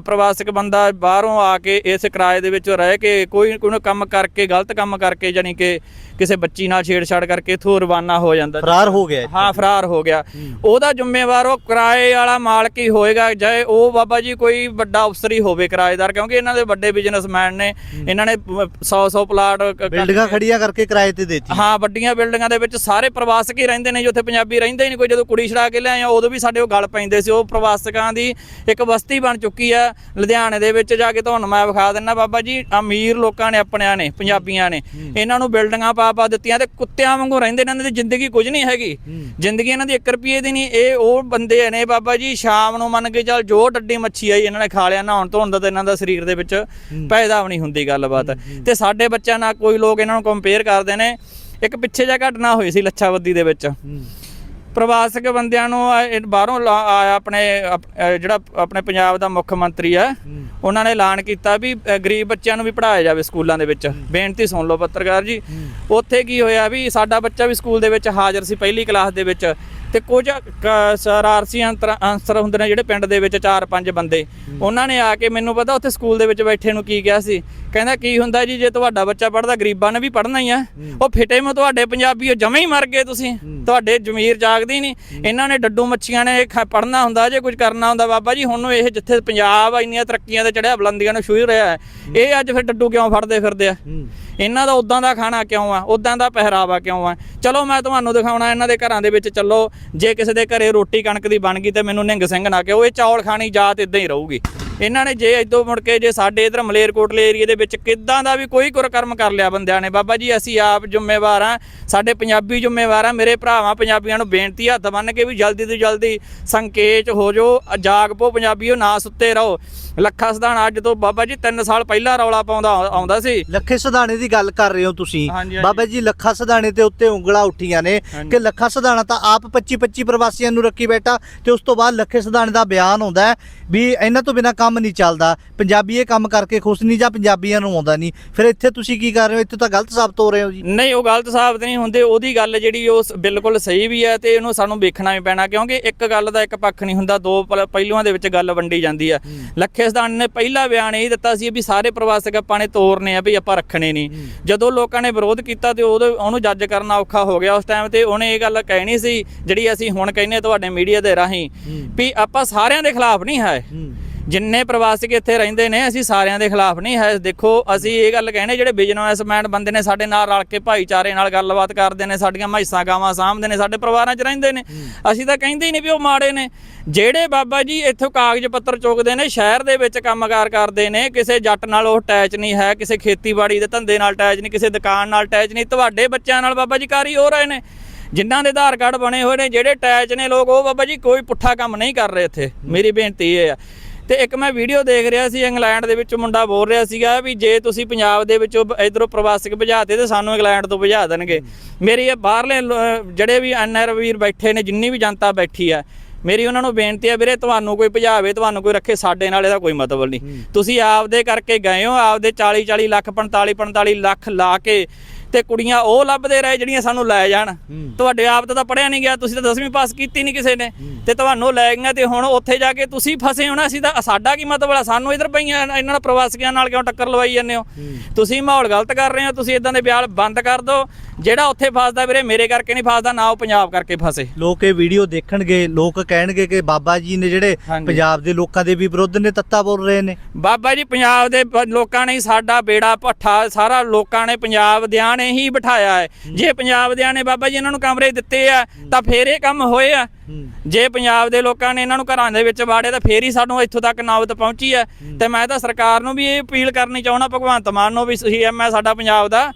ਪ੍ਰਵਾਸਕ ਬੰਦਾ ਬਾਹਰੋਂ ਆ ਕੇ ਇਸ ਕਿਰਾਏ ਦੇ ਵਿੱਚ ਰਹਿ ਕੇ ਕੋਈ ਕੋਈ ਕੰਮ ਕਰਕੇ ਗਲਤ ਕੰਮ ਕਰਕੇ ਜਾਨੀ ਕਿ ਕਿਸੇ ਬੱਚੀ ਨਾਲ ਛੇੜਛਾੜ ਕਰਕੇ ਇਥੋਂ ਰਵਾਨਾ ਹੋ ਜਾਂਦਾ। ਫਰਾਰ ਹੋ ਗਿਆ ਹਾਂ ਫਰਾਰ ਹੋ ਗਿਆ। ਉਹਦਾ ਜ਼ਿੰਮੇਵਾਰ ਉਹ ਕਿਰਾਏ ਵਾਲਾ ਮਾਲਕ ਹੀ ਹੋਏਗਾ ਚਾਹੇ ਉਹ ਬਾਬਾ ਜੀ ਕੋਈ ਵੱਡਾ ਅਫਸਰ ਹੀ ਹੋਵੇ ਕਿਰਾਏਦਾਰ ਕਿਉਂਕਿ ਇਹਨਾਂ ਦੇ ਵੱਡੇ ਬਿਜ਼ਨਸਮੈਨ ਨੇ ਇਹਨਾਂ ਨੇ 100 100 ਪਲਾਟ ਬਿਲਡਿੰਗਾਂ ਖੜੀਆਂ ਕਰਕੇ ਕਿਰਾਏ ਤੇ ਦੇਤੀ। ਹਾਂ ਵੱਡੀਆਂ ਬਿਲਡਿੰਗਾਂ ਦੇ ਵਿੱਚ ਸਾਰੇ ਪ੍ਰਵਾਸਕ ਹੀ ਰਹਿੰਦੇ ਨੇ ਜੀ ਉੱਥੇ ਪੰਜਾਬੀ ਰਹਿੰਦੇ ਹੀ ਨਹੀਂ ਕੋਈ। ਜਦੋਂ ਕੁੜੀ ਛੜਾ ਕੇ ਲਿਆਏ ਆ ਉਦੋਂ ਵੀ ਸਾਡੇ ਉਹ ਗੱਲ ਪੈਂਦੇ ਸੀ। ਉਹ ਪ੍ਰਵਾਸਕਾਂ ਦੀ ਇੱਕ ਬਸਤੀ ਬਣ ਚੁੱਕੀ ਆ ਲੁਧਿਆਣੇ ਦੇ ਵਿੱਚ। ਜਾ ਕੇ ਤੁਹਾਨੂੰ ਮੈਂ ਵਿਖਾ ਦਿੰਦਾ ਬਾਬਾ ਜੀ ਅਮੀਰ ਲੋਕਾਂ ਨੇ ਆਪਣਿਆਂ ਨੇ ਪੰਜਾਬੀਆਂ ਨੇ। ਇਹਨਾਂ ਨੂੰ ਬਿਲਡਿੰਗਾਂ ਪਾ ਪਾ ਦਿੱਤੀਆਂ ਤੇ ਕੁੱਤਿਆਂ ਵਾਂਗੂ ਰਹਿੰਦੇ ਨੇ। ਇਹਨਾਂ ਦੀ ਜ਼ਿੰਦਗੀ ਕੁਝ ਨਹੀਂ ਹੈਗੀ। ਜ਼ਿੰਦਗੀ ਇਹਨਾਂ ਦੀ 1 ਰੁਪਏ ਦੀ ਨਹੀਂ। ਇਹ ਉਹ ਬੰਦੇ ਨੇ ਬਾਬਾ ਜੀ ਸ਼ਾਮ ਨੂੰ ਮੰਨ ਕੇ ਚੱਲ ਜੋ ਡੱਡੀ ਮੱਛੀ ਆਈ ਇਹਨਾਂ ਨੇ ਖਾ ਲਿਆ ਨਹਾਉਣ ਧੋਣ ਦਾ ਤੇ ਇਹਨਾਂ ਦਾ ਸਰੀਰ ਦੇ ਵਿੱਚ ਪੈਦਾ ਵੀ ਨਹੀਂ ਹੁੰਦੀ ਗੱਲਬਾਤ। ਤੇ ਸਾਡੇ ਬੱਚਿਆਂ ਨਾਲ ਕੋਈ ਲੋਕ ਇਹਨਾਂ ਨੂੰ ਕੰਪੇਅਰ ਕਰਦੇ ਨੇ। ਇੱਕ ਪਿੱਛੇ ਜਿਹਾ ਘਟਨਾ ਹੋਈ ਸੀ ਲੱਛਾਵੱਦੀ ਦੇ ਵਿੱਚ। ਪ੍ਰਵਾਸਕ ਬੰਦਿਆਂ ਨੂੰ ਬਾਹਰੋਂ ਆਪਣੇ ਜਿਹੜਾ ਆਪਣੇ ਪੰਜਾਬ ਦਾ ਮੁੱਖ ਮੰਤਰੀ ਆ ਉਹਨਾਂ ਨੇ ਐਲਾਨ ਕੀਤਾ ਵੀ ਗਰੀਬ ਬੱਚਿਆਂ ਨੂੰ ਵੀ ਪੜ੍ਹਾਇਆ ਜਾਵੇ ਸਕੂਲਾਂ ਦੇ ਵਿੱਚ। ਬੇਨਤੀ ਸੁਣ ਲਓ ਪੱਤਰਕਾਰ ਜੀ। ਉੱਥੇ ਕੀ ਹੋਇਆ ਵੀ ਸਾਡਾ ਬੱਚਾ ਵੀ ਸਕੂਲ ਦੇ ਵਿੱਚ ਹਾਜ਼ਰ ਸੀ ਪਹਿਲੀ ਕਲਾਸ ਦੇ ਵਿੱਚ। ਤੇ ਕੁਝ ਸਰਾਰਸੀ ਅੰਤਰ ਅੰਸਰ ਹੁੰਦੇ ਨੇ ਜਿਹੜੇ ਪਿੰਡ ਦੇ ਵਿੱਚ ਚਾਰ ਪੰਜ ਬੰਦੇ। ਉਹਨਾਂ ਨੇ ਆ ਕੇ ਮੈਨੂੰ ਪਤਾ ਉੱਥੇ ਸਕੂਲ ਦੇ ਵਿੱਚ ਬੈਠੇ ਨੂੰ ਕੀ ਕਿਹਾ ਸੀ? ਕਹਿੰਦਾ ਕੀ ਹੁੰਦਾ ਜੀ ਜੇ ਤੁਹਾਡਾ ਬੱਚਾ ਪੜਦਾ ਗਰੀਬਾਂ ਨੇ ਵੀ ਪੜਨਾ ਹੀ ਆ। ਉਹ ਫਿੱਟੇ ਮੇ ਤੁਹਾਡੇ ਪੰਜਾਬੀਓ ਜਮੇ ਹੀ ਮਰ ਗਏ ਤੁਸੀਂ। ਤੁਹਾਡੇ ਜ਼ਮੀਰ ਜਾਗਦੀ ਨਹੀਂ। ਇਹਨਾਂ ਨੇ ਡੱਡੂ ਮੱਛੀਆਂ ਨੇ ਪੜਨਾ ਹੁੰਦਾ ਜੇ ਕੁਝ ਕਰਨਾ ਹੁੰਦਾ ਬਾਬਾ ਜੀ ਹੁਣ ਇਹ ਜਿੱਥੇ ਪੰਜਾਬ ਇੰਨੀਆਂ ਤਰੱਕੀਆਂ ਤੇ ਚੜਿਆ ਬੁਲੰਦੀਆਂ ਨੂੰ ਛੂਹ ਰਿਹਾ ਹੈ। ਇਹ ਅੱਜ ਫਿਰ ਡੱਡੂ ਕਿਉਂ ਫੜਦੇ ਫਿਰਦੇ ਆ? ਇਹਨਾਂ ਦਾ ਉਦਾਂ ਦਾ ਖਾਣਾ ਕਿਉਂ ਆ? ਉਦਾਂ ਦਾ ਪਹਿਰਾਵਾ ਕਿਉਂ ਆ? ਚਲੋ ਮੈਂ ਤੁਹਾਨੂੰ ਦਿਖਾਉਣਾ, ਇਹਨਾਂ ਦੇ ਘਰਾਂ ਦੇ ਵਿੱਚ ਚੱਲੋ। ਜੇ ਕਿਸੇ ਦੇ ਘਰੇ ਰੋਟੀ ਕਣਕ ਦੀ ਬਣ ਗਈ ਤੇ ਮੈਨੂੰ ਨਿਹੰਗ ਸਿੰਘ ਨਾ ਕਿਉਂ ਇਹ ਚੌਲ ਖਾਣੀ ਜਾਤ ਇਦਾਂ ਹੀ ਰਹੂਗੀ। ਇਹਨਾਂ ਨੇ ਜੇ ਇਦੋਂ ਮੁੜ ਕੇ ਜੇ ਸਾਡੇ ਇਧਰ ਮਲੇਰਕੋਟਲੇ ਏਰੀਏ ਦੇ ਵਿੱਚ ਕਿੱਦਾਂ ਦਾ ਵੀ ਕੋਈ ਕੁਰਕਰਮ ਕਰ ਲਿਆ ਬੰਦਿਆਂ ਨੇ ਬਾਬਾ ਜੀ ਅਸੀਂ ਆਪ ਜ਼ਿੰਮੇਵਾਰ ਆ ਸਾਡੇ ਪੰਜਾਬੀ ਜ਼ਿੰਮੇਵਾਰ ਆ ਮੇਰੇ ਭਰਾਵਾਂ ਪੰਜਾਬੀਆਂ ਨੂੰ ਬੇਨਤੀ ਹੱਥ ਬੰਨ ਕੇ ਵੀ ਜਲਦੀ ਤੋਂ ਜਲਦੀ ਸੰਕੇਚ ਹੋ ਜੋ ਜਾਗ ਪੋ ਪੰਜਾਬੀਓ ਨਾ ਸੁੱਤੇ ਰਹੋ ਲੱਖਾ ਸਧਾਨ ਅੱਜ ਤੋਂ ਬਾਬਾ ਜੀ 3 ਸਾਲ ਪਹਿਲਾਂ ਰੌਲਾ ਪਾਉਂਦਾ ਆਉਂਦਾ ਸੀ ਲੱਖੇ ਸਧਾਣੇ ਦੀ ਗੱਲ ਕਰ ਰਹੇ ਹੋ ਤੁਸੀਂ। ਬਾਬਾ ਜੀ ਲੱਖਾ ਸਧਾਣੇ ਤੇ ਉੱਤੇ ਉਂਗਲਾਂ ਉੱਠੀਆਂ ਨੇ। ਕਿ ਲੱਖਾ ਸਧਾਣਾ ਤਾਂ ਆਪ 25 25 ਪ੍ਰਵਾਸੀਆਂ ਨੂੰ ਰੱਖੀ ਬੈਠਾ ਤੇ ਉਸ ਤੋਂ ਬਾਅਦ ਲੱਖੇ ਸਧਾਣੇ ਦਾ ਬਿਆਨ ਆਉਂਦਾ ਵੀ ਇਹਨਾਂ ਤੋਂ ਬਿਨਾ ਕੰਮ ਨਹੀਂ ਚੱਲਦਾ ਪੰਜਾਬੀ ਇਹ ਕੰਮ ਕਰਕੇ ਖੁਸ਼ ਨਹੀਂ ਜਾਂ ਪੰਜਾਬੀਆਂ ਨੂੰ ਆਉਂਦਾ ਨਹੀਂ। ਫਿਰ ਇੱਥੇ ਤੁਸੀਂ ਕੀ ਕਰ ਰਹੇ ਹੋ? ਇੱਥੇ ਤਾਂ ਗਲਤ ਸਾਬਤ ਹੋ ਰਹੇ ਹੋ ਜੀ। ਨਹੀਂ ਉਹ ਗਲਤ ਸਾਬਤ ਨਹੀਂ ਹੁੰਦੇ ਉਹਦੀ ਗੱਲ ਜਿਹੜੀ ਉਹ ਬਿਲਕੁਲ ਸਹੀ ਵੀ ਹੈ ਤੇ ਇਹਨੂੰ ਸਾਨੂੰ ਵੇਖਣਾ ਵੀ ਪੈਣਾ ਕਿਉਂਕਿ ਇੱਕ ਗੱਲ ਦਾ ਇੱਕ ਪੱਖ ਨਹੀਂ ਹੁੰਦਾ ਦੋ ਪਹਿਲੂਆਂ ਦੇ ਵਿੱਚ ਗੱਲ ਵੰਡੀ ਜਾਂਦੀ ਆ ਲੱਖੇ ਸਦਾਨ ਨੇ ਪਹਿਲਾ ਬਿਆਨ ਇਹ ਦਿੱਤਾ ਸੀ ਵੀ ਸਾਰੇ ਪ੍ਰਵਾਸਕ ਆਪਾਂ ਨੇ ਤੋਰਨੇ ਆ ਵੀ ਆਪਾਂ ਰੱਖਣੇ ਨਹੀਂ। ਜਦੋਂ ਲੋਕਾਂ ਨੇ ਵਿਰੋਧ ਕੀਤਾ ਤੇ ਉਹਦੇ ਉਹਨੂੰ ਜੱਜ ਕਰਨਾ ਔਖਾ ਹੋ ਗਿਆ ਉਸ ਟਾਈਮ ਤੇ ਉਹਨੇ ਇਹ ਗੱਲ ਕਹਿਣੀ ਸੀ ਜਿਹੜੀ ਅਸੀਂ ਹੁਣ ਕਹਿੰਨੇ ਤੁਹਾਡੇ ਮੀਡੀਆ ਦੇ ਰਾਹੀਂ ਵੀ ਆਪਾਂ ਸਾਰਿਆਂ ਦੇ ਖਿਲਾਫ ਨਹੀਂ ਹੈ। ਜਿੰਨੇ ਪ੍ਰਵਾਸੀ ਇੱਥੇ ਰਹਿੰਦੇ ਨੇ, ਅਸੀਂ ਸਾਰਿਆਂ ਦੇ ਖਿਲਾਫ ਨਹੀਂ ਹੈ। ਦੇਖੋ, ਅਸੀਂ ਇਹ ਗੱਲ ਕਹਿੰਦੇ ਜਿਹੜੇ ਬਿਜ਼ਨਸਮੈਨ ਬੰਦੇ ਨੇ ਸਾਡੇ ਨਾਲ ਰਲ ਕੇ ਭਾਈਚਾਰੇ ਨਾਲ ਗੱਲਬਾਤ ਕਰਦੇ ਨੇ, ਸਾਡੀਆਂ ਮਹਿਸਾਂ ਗਾਵਾਂ ਸਾਂਭਦੇ ਨੇ, ਸਾਡੇ ਪਰਿਵਾਰਾਂ 'ਚ ਰਹਿੰਦੇ ਨੇ। ਅਸੀਂ ਤਾਂ ਕਹਿੰਦੇ ਹੀ ਨਹੀਂ ਵੀ ਉਹ ਮਾੜੇ ਨੇ। ਜਿਹੜੇ ਬਾਬਾ ਜੀ ਇੱਥੋਂ ਕਾਗਜ਼ ਪੱਤਰ ਚੁੱਕਦੇ ਨੇ, ਸ਼ਹਿਰ ਦੇ ਵਿੱਚ ਕੰਮਕਾਰ ਕਰਦੇ ਨੇ, ਕਿਸੇ ਜੱਟ ਨਾਲ ਉਹ ਅਟੈਚ ਨਹੀਂ ਹੈ, ਕਿਸੇ ਖੇਤੀਬਾੜੀ ਦੇ ਧੰਦੇ ਨਾਲ ਅਟੈਚ ਨਹੀਂ, ਕਿਸੇ ਦੁਕਾਨ ਨਾਲ ਅਟੈਚ ਨਹੀਂ, ਤੁਹਾਡੇ ਬੱਚਿਆਂ ਨਾਲ ਬਾਬਾ ਜੀ ਕਾਰੀ ਹੋ ਰਹੇ ਨੇ। ਜਿਨ੍ਹਾਂ ਦੇ ਆਧਾਰ ਕਾਰਡ ਬਣੇ ਹੋਏ ਨੇ, ਜਿਹੜੇ ਅਟੈਚ ਨੇ ਲੋਕ, ਉਹ ਬਾਬਾ ਜੀ ਕੋਈ ਪੁੱਠਾ ਕੰਮ ਨਹੀਂ ਕਰ ਰਹੇ ਇੱਥੇ। ਮੇਰੀ ਬੇਨਤੀ ਇਹ ਹੈ ਤੇ ਇੱਕ ਮੈਂ ਵੀਡੀਓ ਦੇਖ ਰਿਹਾ ਸੀ ਇੰਗਲੈਂਡ ਦੇ ਵਿੱਚ ਮੁੰਡਾ ਬੋਲ ਰਿਹਾ ਸੀਗਾ ਵੀ ਜੇ ਤੁਸੀਂ ਪੰਜਾਬ ਦੇ ਵਿੱਚੋਂ ਇਧਰੋਂ ਪ੍ਰਵਾਸਕ ਭਜਾਤੇ ਤੇ ਸਾਨੂੰ ਇੰਗਲੈਂਡ ਤੋਂ ਭਜਾ ਦੇਣਗੇ। ਮੇਰੀ ਇਹ ਬਾਹਰਲੇ ਜਿਹੜੇ ਵੀ ਐਨਆਰ ਵੀਰ ਬੈਠੇ ਨੇ ਜਿੰਨੀ ਵੀ ਜਨਤਾ ਬੈਠੀ ਆ ਮੇਰੀ ਉਹਨਾਂ ਨੂੰ ਬੇਨਤੀ ਹੈ ਵੀਰੇ ਤੁਹਾਨੂੰ ਕੋਈ ਭਜਾਵੇ ਤੁਹਾਨੂੰ ਕੋਈ ਰੱਖੇ ਸਾਡੇ ਨਾਲ ਇਹਦਾ ਕੋਈ ਮਤਲਬ ਨਹੀਂ। ਤੁਸੀਂ ਆਪਦੇ ਕਰਕੇ ਗਏ ਹੋ ਆਪਦੇ 40 40 ਲੱਖ 45 45 ਲੱਖ ਲਾ ਕੇ ਤੇ ਕੁੜੀਆਂ ਉਹ ਲੱਭਦੇ ਰਹੇ ਜਿਹੜੀਆਂ ਸਾਨੂੰ ਲੈ ਜਾਣ। ਤੁਹਾਡੇ ਆਪ ਤੋਂ ਪੜਿਆ ਨਹੀਂ ਗਿਆ ਤੁਸੀਂ ਤਾਂ 10ਵੀਂ ਪਾਸ ਕੀਤੀ ਨਹੀਂ ਕਿਸੇ ਨੇ। ਤੇ ਤੁਹਾਨੂੰ ਲੈ ਗਈਆਂ ਤੇ ਹੁਣ ਉੱਥੇ ਜਾ ਕੇ ਤੁਸੀਂ ਫਸੇ ਹੋਣਾ ਅਸੀਂ ਤਾਂ ਸਾਡਾ ਕੀ ਮਤਲਬ ਆ? ਸਾਨੂੰ ਇਧਰ ਪਈਆਂ ਇਹਨਾਂ ਨਾਲ ਪ੍ਰਵਾਸੀਆਂ ਨਾਲ ਕਿਉਂ ਟੱਕਰ ਲਵਾਈ ਜਾਂਦੇ ਹੋ? ਤੁਸੀਂ ਮਾਹੌਲ ਗਲਤ ਕਰ ਰਹੇ ਹੋ ਤੁਸੀਂ ਇਦਾਂ ਦੇ ਬਿਆਨ ਬੰਦ ਕਰ ਦਿਓ। ਜਿਹੜਾ ਉੱਥੇ ਫਸਦਾ ਵੀਰੇ ਮੇਰੇ ਕਰਕੇ ਨਹੀਂ ਫਸਦਾ ਨਾ ਉਹ ਪੰਜਾਬ ਕਰਕੇ ਫਸੇ। ਲੋਕ ਇਹ ਵੀਡੀਓ ਦੇਖਣਗੇ ਲੋਕ ਕਹਿਣਗੇ ਕਿ ਬਾਬਾ ਜੀ ਨੇ ਜਿਹੜੇ। ਪੰਜਾਬ ਦੇ ਲੋਕਾਂ ਦੇ ਵੀ ਵਿਰੁੱਧ ਨੇ ਤੱਤਾ ਬੋਲ ਰਹੇ ਨੇ। ਬਾਬਾ ਜੀ ਪੰਜਾਬ ਦੇ ਲੋਕਾਂ ਨੇ ਸਾਡਾ ਬੇੜਾ ਭੱਠਾ ਸਾਰਾ ਲੋਕਾਂ ਨੇ ਪੰਜਾਬ ਦਿਆਂ ਨੇ ਹੀ ਬਿਠਾਇਆ ਹੈ। ਜੇ ਪੰਜਾਬ ਦਿਆਂ ਨੇ ਬਾਬਾ ਜੀ ਇਹਨਾਂ ਨੂੰ ਕਮਰੇ ਦਿੱਤੇ ਆ ਤਾਂ ਫੇਰ ਇਹ ਕੰਮ ਹੋਏ ਆ। ਜੇ ਪੰਜਾਬ ਦੇ ਲੋਕਾਂ ਨੇ ਇਹਨਾਂ ਨੂੰ ਘਰਾਂ ਦੇ ਵਿੱਚ ਵਾੜੇ ਤਾਂ ਫੇਰ ਹੀ ਸਾਨੂੰ ਇੱਥੋਂ ਤੱਕ ਨੌਬਤ ਪਹੁੰਚੀ ਹੈ। ਤੇ ਮੈਂ ਤਾਂ ਸਰਕਾਰ ਨੂੰ ਵੀ ਇਹ ਅਪੀਲ ਕਰਨੀ ਚਾਹੁੰਦਾ ਭਗਵੰਤ ਮਾਨ ਨੂੰ ਵੀ ਸੀਐਮ ਹੈ ਸਾਡਾ ਪੰਜਾਬ ਦਾ।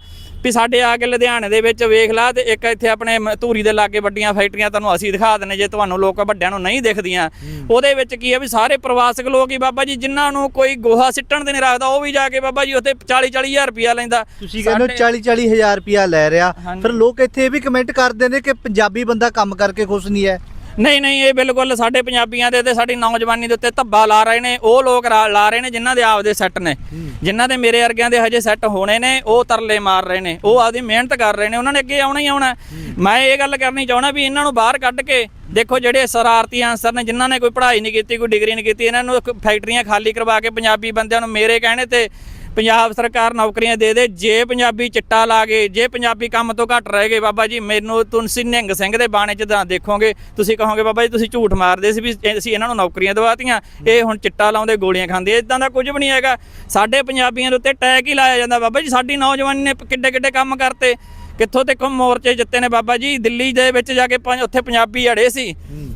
ਵੀ ਸਾਡੇ ਆ ਕੇ ਲੁਧਿਆਣੇ ਦੇ ਵਿੱਚ ਵੇਖ ਲਾ ਤੇ ਇੱਕ ਇੱਥੇ ਆਪਣੇ ਧੂਰੀ ਦੇ ਲਾਗੇ ਵੱਡੀਆਂ ਫੈਕਟਰੀਆਂ ਤੁਹਾਨੂੰ ਅਸੀਂ ਦਿਖਾ ਦਿੰਨੇ ਜੇ ਤੁਹਾਨੂੰ ਲੋਕ ਵੱਡਿਆਂ ਨੂੰ ਨਹੀਂ ਦਿਖਦੀਆਂ। ਉਹਦੇ ਵਿੱਚ ਕੀ ਹੈ ਵੀ ਸਾਰੇ ਪ੍ਰਵਾਸਕ ਲੋਕ ਹੀ ਬਾਬਾ ਜੀ ਜਿਨ੍ਹਾਂ ਨੂੰ ਕੋਈ ਗੋਹਾ ਸਿੱਟਣ ਦੇ ਨਹੀਂ ਰੱਖਦਾ ਉਹ ਵੀ ਜਾ ਕੇ ਬਾਬਾ ਜੀ ਉੱਥੇ 40 40000 ਰੁਪਇਆ ਲੈਂਦਾ। ਤੁਸੀਂ ਕਹਿੰਦੇ ਹੋ ਸਾਡੇ- 40 40 ਹਜ਼ਾਰ ਰੁਪਿਆ ਲੈ ਰਿਹਾ। ਫਿਰ ਲੋਕ ਇੱਥੇ ਇਹ ਵੀ ਕਮੈਂਟ ਕਰਦੇ ਨੇ ਕਿ ਪੰਜਾਬੀ ਬੰਦਾ ਕੰਮ ਕਰਕੇ ਖੁਸ਼ ਨਹੀਂ ਹੈ। ਨਹੀਂ ਨਹੀਂ, ਇਹ ਬਿਲਕੁਲ ਸਾਡੇ ਪੰਜਾਬੀਆਂ ਦੇ ਤੇ ਸਾਡੀ ਨੌਜਵਾਨੀ ਦੇ ਉੱਤੇ ਧੱਬਾ ਲਾ ਰਹੇ ਨੇ, ਉਹ ਲੋਕ ਰਾ- ਲਾ ਰਹੇ ਨੇ ਜਿਨ੍ਹਾਂ ਦੇ ਆਪਦੇ ਸੈੱਟ ਨੇ, ਜਿਨ੍ਹਾਂ ਦੇ ਮੇਰੇ ਵਰਗਿਆਂ ਦੇ ਹਜੇ ਸੈੱਟ ਹੋਣੇ ਨੇ, ਉਹ ਤਰਲੇ ਮਾਰ ਰਹੇ ਨੇ, ਉਹ ਆਪਦੀ ਮਿਹਨਤ ਕਰ ਰਹੇ ਨੇ, ਉਹਨਾਂ ਨੇ ਅੱਗੇ ਆਉਣਾ ਹੀ ਆਉਣਾ। ਮੈਂ ਇਹ ਗੱਲ ਕਰਨੀ ਚਾਹਣਾ ਵੀ ਇਹਨਾਂ ਨੂੰ ਬਾਹਰ ਕੱਢ ਕੇ, ਦੇਖੋ ਜਿਹੜੇ ਸ਼ਰਾਰਤੀ ਆਂਸਰ ਨੇ, ਜਿਨ੍ਹਾਂ ਨੇ ਕੋਈ ਪੜ੍ਹਾਈ ਨਹੀਂ ਕੀਤੀ, ਕੋਈ ਡਿਗਰੀ ਨਹੀਂ ਕੀਤੀ, ਇਹਨਾਂ ਨੂੰ ਫੈਕਟਰੀਆਂ ਖਾਲੀ ਕਰਵਾ ਕੇ ਪੰਜਾਬੀ ਬੰਦਿਆਂ ਨੂੰ ਮੇਰੇ ਕਹਿਣੇ ਤੇ ਪੰਜਾਬ ਸਰਕਾਰ ਨੌਕਰੀਆਂ ਦੇ ਦੇ, ਜੇ ਪੰਜਾਬੀ ਚਿੱਟਾ ਲਾ ਗਏ ਜੇ ਪੰਜਾਬੀ ਕੰਮ ਤੋਂ ਘੱਟ ਰਹਿ ਗਏ ਬਾਬਾ ਜੀ, ਮੈਨੂੰ ਤੁਸੀਂ ਨਿਹੰਗ ਸਿੰਘ ਦੇ ਬਾਣੇ 'ਚ ਤਾਂ ਦੇਖੋਗੇ, ਤੁਸੀਂ ਕਹੋਗੇ ਬਾਬਾ ਜੀ, ਤੁਸੀਂ ਝੂਠ ਮਾਰਦੇ ਸੀ ਵੀ ਅਸੀਂ ਇਹਨਾਂ ਨੂੰ ਨੌਕਰੀਆਂ ਦਵਾਤੀਆਂ, ਇਹ ਹੁਣ ਚਿੱਟਾ ਲਾਉਂਦੇ, ਗੋਲੀਆਂ ਖਾਂਦੇ ਇਦਾਂ ਦਾ ਕੁਝ ਵੀ ਨਹੀਂ ਹੈਗਾ। ਸਾਡੇ ਪੰਜਾਬੀਆਂ ਦੇ ਉੱਤੇ ਟੈਕ ਹੀ ਲਾਇਆ ਜਾਂਦਾ ਬਾਬਾ ਜੀ, ਸਾਡੀ ਨੌਜਵਾਨੀ ਨੇ ਕਿੱਡੇ ਕਿੱਡੇ ਕੰਮ ਕਰਤੇ। ਕਿੱਥੋਂ ਤੱਕ ਮੋਰਚੇ ਜਿੱਤੇ ਨੇ ਬਾਬਾ ਜੀ? ਦਿੱਲੀ ਦੇ ਵਿੱਚ ਜਾ ਕੇ ਪੰਜ ਉੱਥੇ ਪੰਜਾਬੀ ਅੜੇ ਸੀ।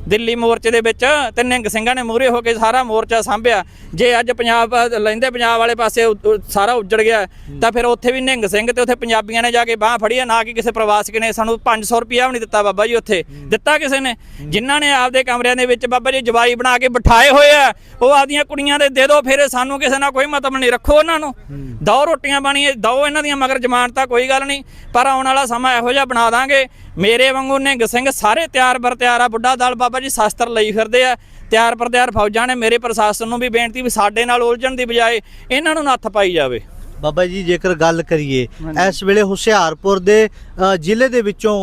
ਦਿੱਲੀ ਮੋਰਚੇ ਦੇ ਵਿੱਚ ਤੇ ਨਿੰਗ ਸਿੰਘਾਂ ਨੇ ਮੂਹਰੇ ਹੋ ਕੇ ਸਾਰਾ ਮੋਰਚਾ ਸਾਂਭਿਆ। ਜੇ ਅੱਜ ਪੰਜਾਬ ਲੈਂਦੇ ਪੰਜਾਬ ਵਾਲੇ ਪਾਸੇ ਉ- ਸਾਰਾ ਉੱਜੜ ਗਿਆ, ਤਾਂ ਫਿਰ ਉੱਥੇ ਵੀ ਨਿੰਗ ਸਿੰਘ ਤੇ ਉੱਥੇ ਪੰਜਾਬੀਆਂ ਨੇ ਜਾ ਕੇ ਬਾਹ ਫੜੀ ਆ ਨਾ ਕਿ ਕਿਸੇ ਪ੍ਰਵਾਸਕ ਨੇ ਸਾਨੂੰ 500 ਰੁਪਿਆ ਵੀ ਨਹੀਂ ਦਿੱਤਾ ਬਾਬਾ ਜੀ ਉੱਥੇ। ਦਿੱਤਾ ਕਿਸੇ ਨੇ? ਜਿਨ੍ਹਾਂ ਨੇ ਆਪਦੇ ਕਮਰਿਆਂ ਦੇ ਵਿੱਚ ਬਾਬਾ ਜੀ ਜਵਾਈ ਬਣਾ ਕੇ ਬਿਠਾਏ ਹੋਏ ਆ, ਉਹ ਆਪਦੀਆਂ ਕੁੜੀਆਂ ਦੇ ਦੇ ਦਿਓ ਫਿਰ ਸਾਨੂੰ ਕਿਸੇ ਨਾਲ ਕੋਈ ਮਤਲਬ ਨਹੀਂ। ਰੱਖੋ ਉਹਨਾਂ ਨੂੰ। ਦੋ ਰੋਟੀਆਂ ਬਣੀਏ ਦੋ ਇਹਨਾਂ ਦੀਆਂ, ਮਗਰ ਜ਼ਮਾਨਤ ਤਾਂ ਕੋਈ ਗੱਲ ਨਹੀਂ। ਪਰ ਆਉਣ ਵਾਲਾ ਸਮਾਂ ਇਹੋ ਜਿਹਾ ਬਣਾ ਦਾਂਗੇ। ਮੇਰੇ ਵਾਂਗੂ ਨਿਹੰਗ ਸਿੰਘ ਸਾਰੇ ਤਿਆਰ ਬਰ ਤਿਆਰ ਆ ਬੁੱਢਾ ਦਲ ਬਾਬਾ ਜੀ ਸ਼ਸਤਰ ਲਈ ਫਿਰਦੇ ਆ। ਤਿਆਰ ਪਰ ਤਿਆਰ ਫੌਜਾਂ ਨੇ ਮੇਰੇ ਪ੍ਰਸ਼ਾਸਨ ਨੂੰ ਵੀ ਬੇਨਤੀ ਵੀ ਸਾਡੇ ਨਾਲ ਉਲਝਣ ਦੀ ਬਜਾਏ ਇਹਨਾਂ ਨੂੰ ਨੱਥ ਪਾਈ ਜਾਵੇ। ਬਾਬਾ ਜੀ ਜੇਕਰ ਗੱਲ ਕਰੀਏ ਇਸ ਵੇਲੇ ਹੁਸ਼ਿਆਰਪੁਰ ਦੇ ਜ਼ਿਲ੍ਹੇ ਦੇ ਵਿੱਚੋਂ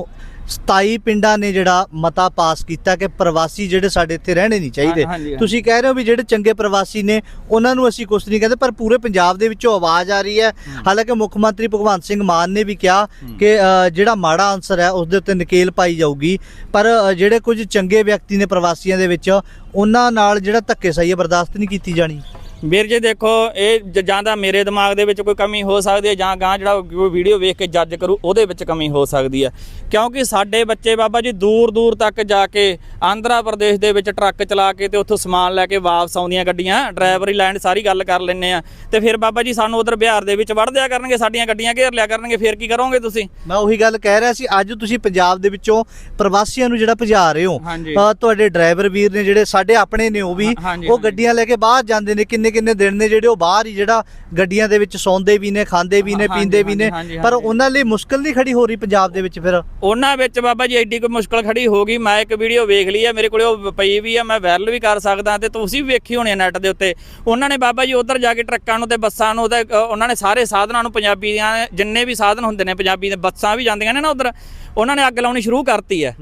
27 ਪਿੰਡਾਂ ਨੇ ਜਿਹੜਾ ਮਤਾ ਪਾਸ ਕੀਤਾ ਕਿ ਪ੍ਰਵਾਸੀ ਜਿਹੜੇ ਸਾਡੇ ਇੱਥੇ ਰਹਿਣੇ ਨਹੀਂ ਚਾਹੀਦੇ। ਤੁਸੀਂ ਕਹਿ ਰਹੇ ਹੋ ਵੀ ਜਿਹੜੇ ਚੰਗੇ ਪ੍ਰਵਾਸੀ ਨੇ ਉਹਨਾਂ ਨੂੰ ਅਸੀਂ ਕੁਝ ਨਹੀਂ ਕਹਿੰਦੇ ਪਰ ਪੂਰੇ ਪੰਜਾਬ ਦੇ ਵਿੱਚੋਂ ਆਵਾਜ਼ ਆ ਰਹੀ ਹੈ। ਹਾਲਾਂਕਿ ਮੁੱਖ ਮੰਤਰੀ ਭਗਵੰਤ ਸਿੰਘ ਮਾਨ ਨੇ ਵੀ ਕਿਹਾ ਕਿ ਜਿਹੜਾ ਮਾੜਾ ਆਨਸਰ ਹੈ ਉਸ ਦੇ ਉੱਤੇ ਨਕੇਲ ਪਾਈ ਜਾਊਗੀ। ਪਰ ਜਿਹੜੇ ਕੁਝ ਚੰਗੇ ਵਿਅਕਤੀ ਨੇ ਪ੍ਰਵਾਸੀਆਂ ਦੇ ਵਿੱਚ ਉਹਨਾਂ ਨਾਲ ਜਿਹੜਾ ਧੱਕੇਸ਼ਾਹੀ ਹੈ ਬਰਦਾਸ਼ਤ ਨਹੀਂ ਕੀਤੀ ਜਾਣੀ। ਵੀਰ ਜੀ ਦੇਖੋ ਇਹ ਜ- ਜਾਂ ਤਾਂ ਮੇਰੇ ਦਿਮਾਗ ਦੇ ਵਿੱਚ ਕੋਈ ਕਮੀ ਹੋ ਸਕਦੀ ਹੈ ਜਾਂ ਗਾਂ ਜਿਹੜਾ ਕੋਈ ਵੀਡੀਓ ਵੇਖ ਕੇ ਜੱਜ ਕਰੂ ਉਹਦੇ ਵਿੱਚ ਕਮੀ ਹੋ ਸਕਦੀ ਹੈ ਕਿਉਂਕਿ ਸਾਡੇ ਬੱਚੇ ਬਾਬਾ ਜੀ ਦੂਰ ਦੂਰ ਤੱਕ ਜਾ ਕੇ ਆਂਧਰਾ ਪ੍ਰਦੇਸ਼ ਦੇ ਵਿੱਚ ਟਰੱਕ ਚਲਾ ਕੇ ਤੇ ਉੱਥੋਂ ਸਮਾਨ ਲੈ ਕੇ ਵਾਪਸ ਆਉਂਦੀਆਂ ਗੱਡੀਆਂ ਡਰਾਈਵਰੀ ਲੈਂਡ ਸਾਰੀ ਗੱਲ ਕਰ ਲੈਂਦੇ ਆ ਤੇ ਫਿਰ ਬਾਬਾ ਜੀ ਸਾਨੂੰ ਉਧਰ ਬਿਹਾਰ ਦੇ ਵਿੱਚ ਵੜ ਦਿਆ ਕਰਨਗੇ ਸਾਡੀਆਂ ਗੱਡੀਆਂ ਘੇਰ ਲਿਆ ਕਰਨਗੇ ਫਿਰ ਕੀ ਕਰੋਗੇ ਤੁਸੀਂ ਮੈਂ ਉਹੀ ਗੱਲ ਕਹਿ ਰਿਹਾ ਸੀ ਅੱਜ ਤੁਸੀਂ ਪੰਜਾਬ ਦੇ ਵਿੱਚੋਂ ਪ੍ਰਵਾਸੀਆਂ ਨੂੰ ਜਿਹੜਾ ਭਜਾ ਰਹੇ ਹੋ ਹਾਂਜੀ। ਅ, ਤੁਹਾਡੇ ਡਰਾਈਵਰ ਵੀਰ ਨੇ ਜਿਹੜੇ ਸਾਡੇ ਆਪਣੇ ਨੇ ਉਹ ਵੀ ਹਾਂ- ਹਾਂਜੀ, ਉਹ ਹਾਂਜੀ। ਗੱਡੀਆਂ ਲੈ ਕੇ ਬਾਹਰ ਜਾਂਦੇ ਨੇ ਕਿੰਨੇ ਕਿੰਨੇ ਦਿਨ ਨੇ ਜਿਹੜੇ ਉਹ ਬਾਹਰ ਹੀ ਜਿਹੜਾ ਗੱਡੀਆਂ ਦੇ ਵਿੱਚ ਸੌਂਦੇ ਵੀ ਨੇ ਖਾਂਦੇ ਵੀ ਨੇ ਪੀਂਦੇ ਵੀ ਨੇ ਪਰ। ਉਹਨਾਂ ਲਈ ਮੁਸ਼ਕਲ ਨਹੀਂ ਖੜੀ ਹੋ ਰਹੀ ਪੰਜਾਬ ਦੇ ਵਿੱਚ ਫਿਰ? ਉਹਨਾਂ ਵਿੱਚ ਬਾਬਾ ਜੀ ਐਡੀ ਕੋਈ ਮੁਸ਼ਕਲ ਖੜੀ ਹੋ ਗਈ ਮੈਂ ਇੱਕ ਵੀਡੀਓ ਵੇਖ ਲਈ ਆ ਮੇਰੇ ਕੋਲੇ ਉਹ ਪਈ ਵੀ ਆ ਮੈਂ ਵਾਇਰਲ ਵੀ ਕਰ ਸਕਦਾ ਤੇ ਤੁਸੀਂ ਵੀ ਵੇਖੀ ਹੋਣੀ ਨੈਟ ਦੇ ਉੱਤੇ। ਉਹਨਾਂ ਨੇ ਬਾਬਾ ਜੀ ਉਧਰ ਜਾ ਕੇ ਟਰੱਕਾਂ ਨੂੰ ਤੇ ਬੱਸਾਂ ਨੂੰ ਤੇ ਉਹਨਾਂ ਨੇ ਸਾਰੇ ਸਾਧਨਾਂ ਨੂੰ ਪੰਜਾਬੀ ਦੀਆਂ ਜਿੰਨੇ ਵੀ ਸਾਧਨ ਹੁੰਦੇ ਨੇ ਪੰਜਾਬੀ ਦੇ ਬੱਸਾਂ ਵੀ ਜਾਂਦੀਆਂ ਨੇ ਨਾ ਉਧਰ ਉਹਨਾਂ ਨੇ ਅੱਗ ਲਾਉਣੀ ਸ਼ੁਰੂ ਕਰਤੀ ਹੈ।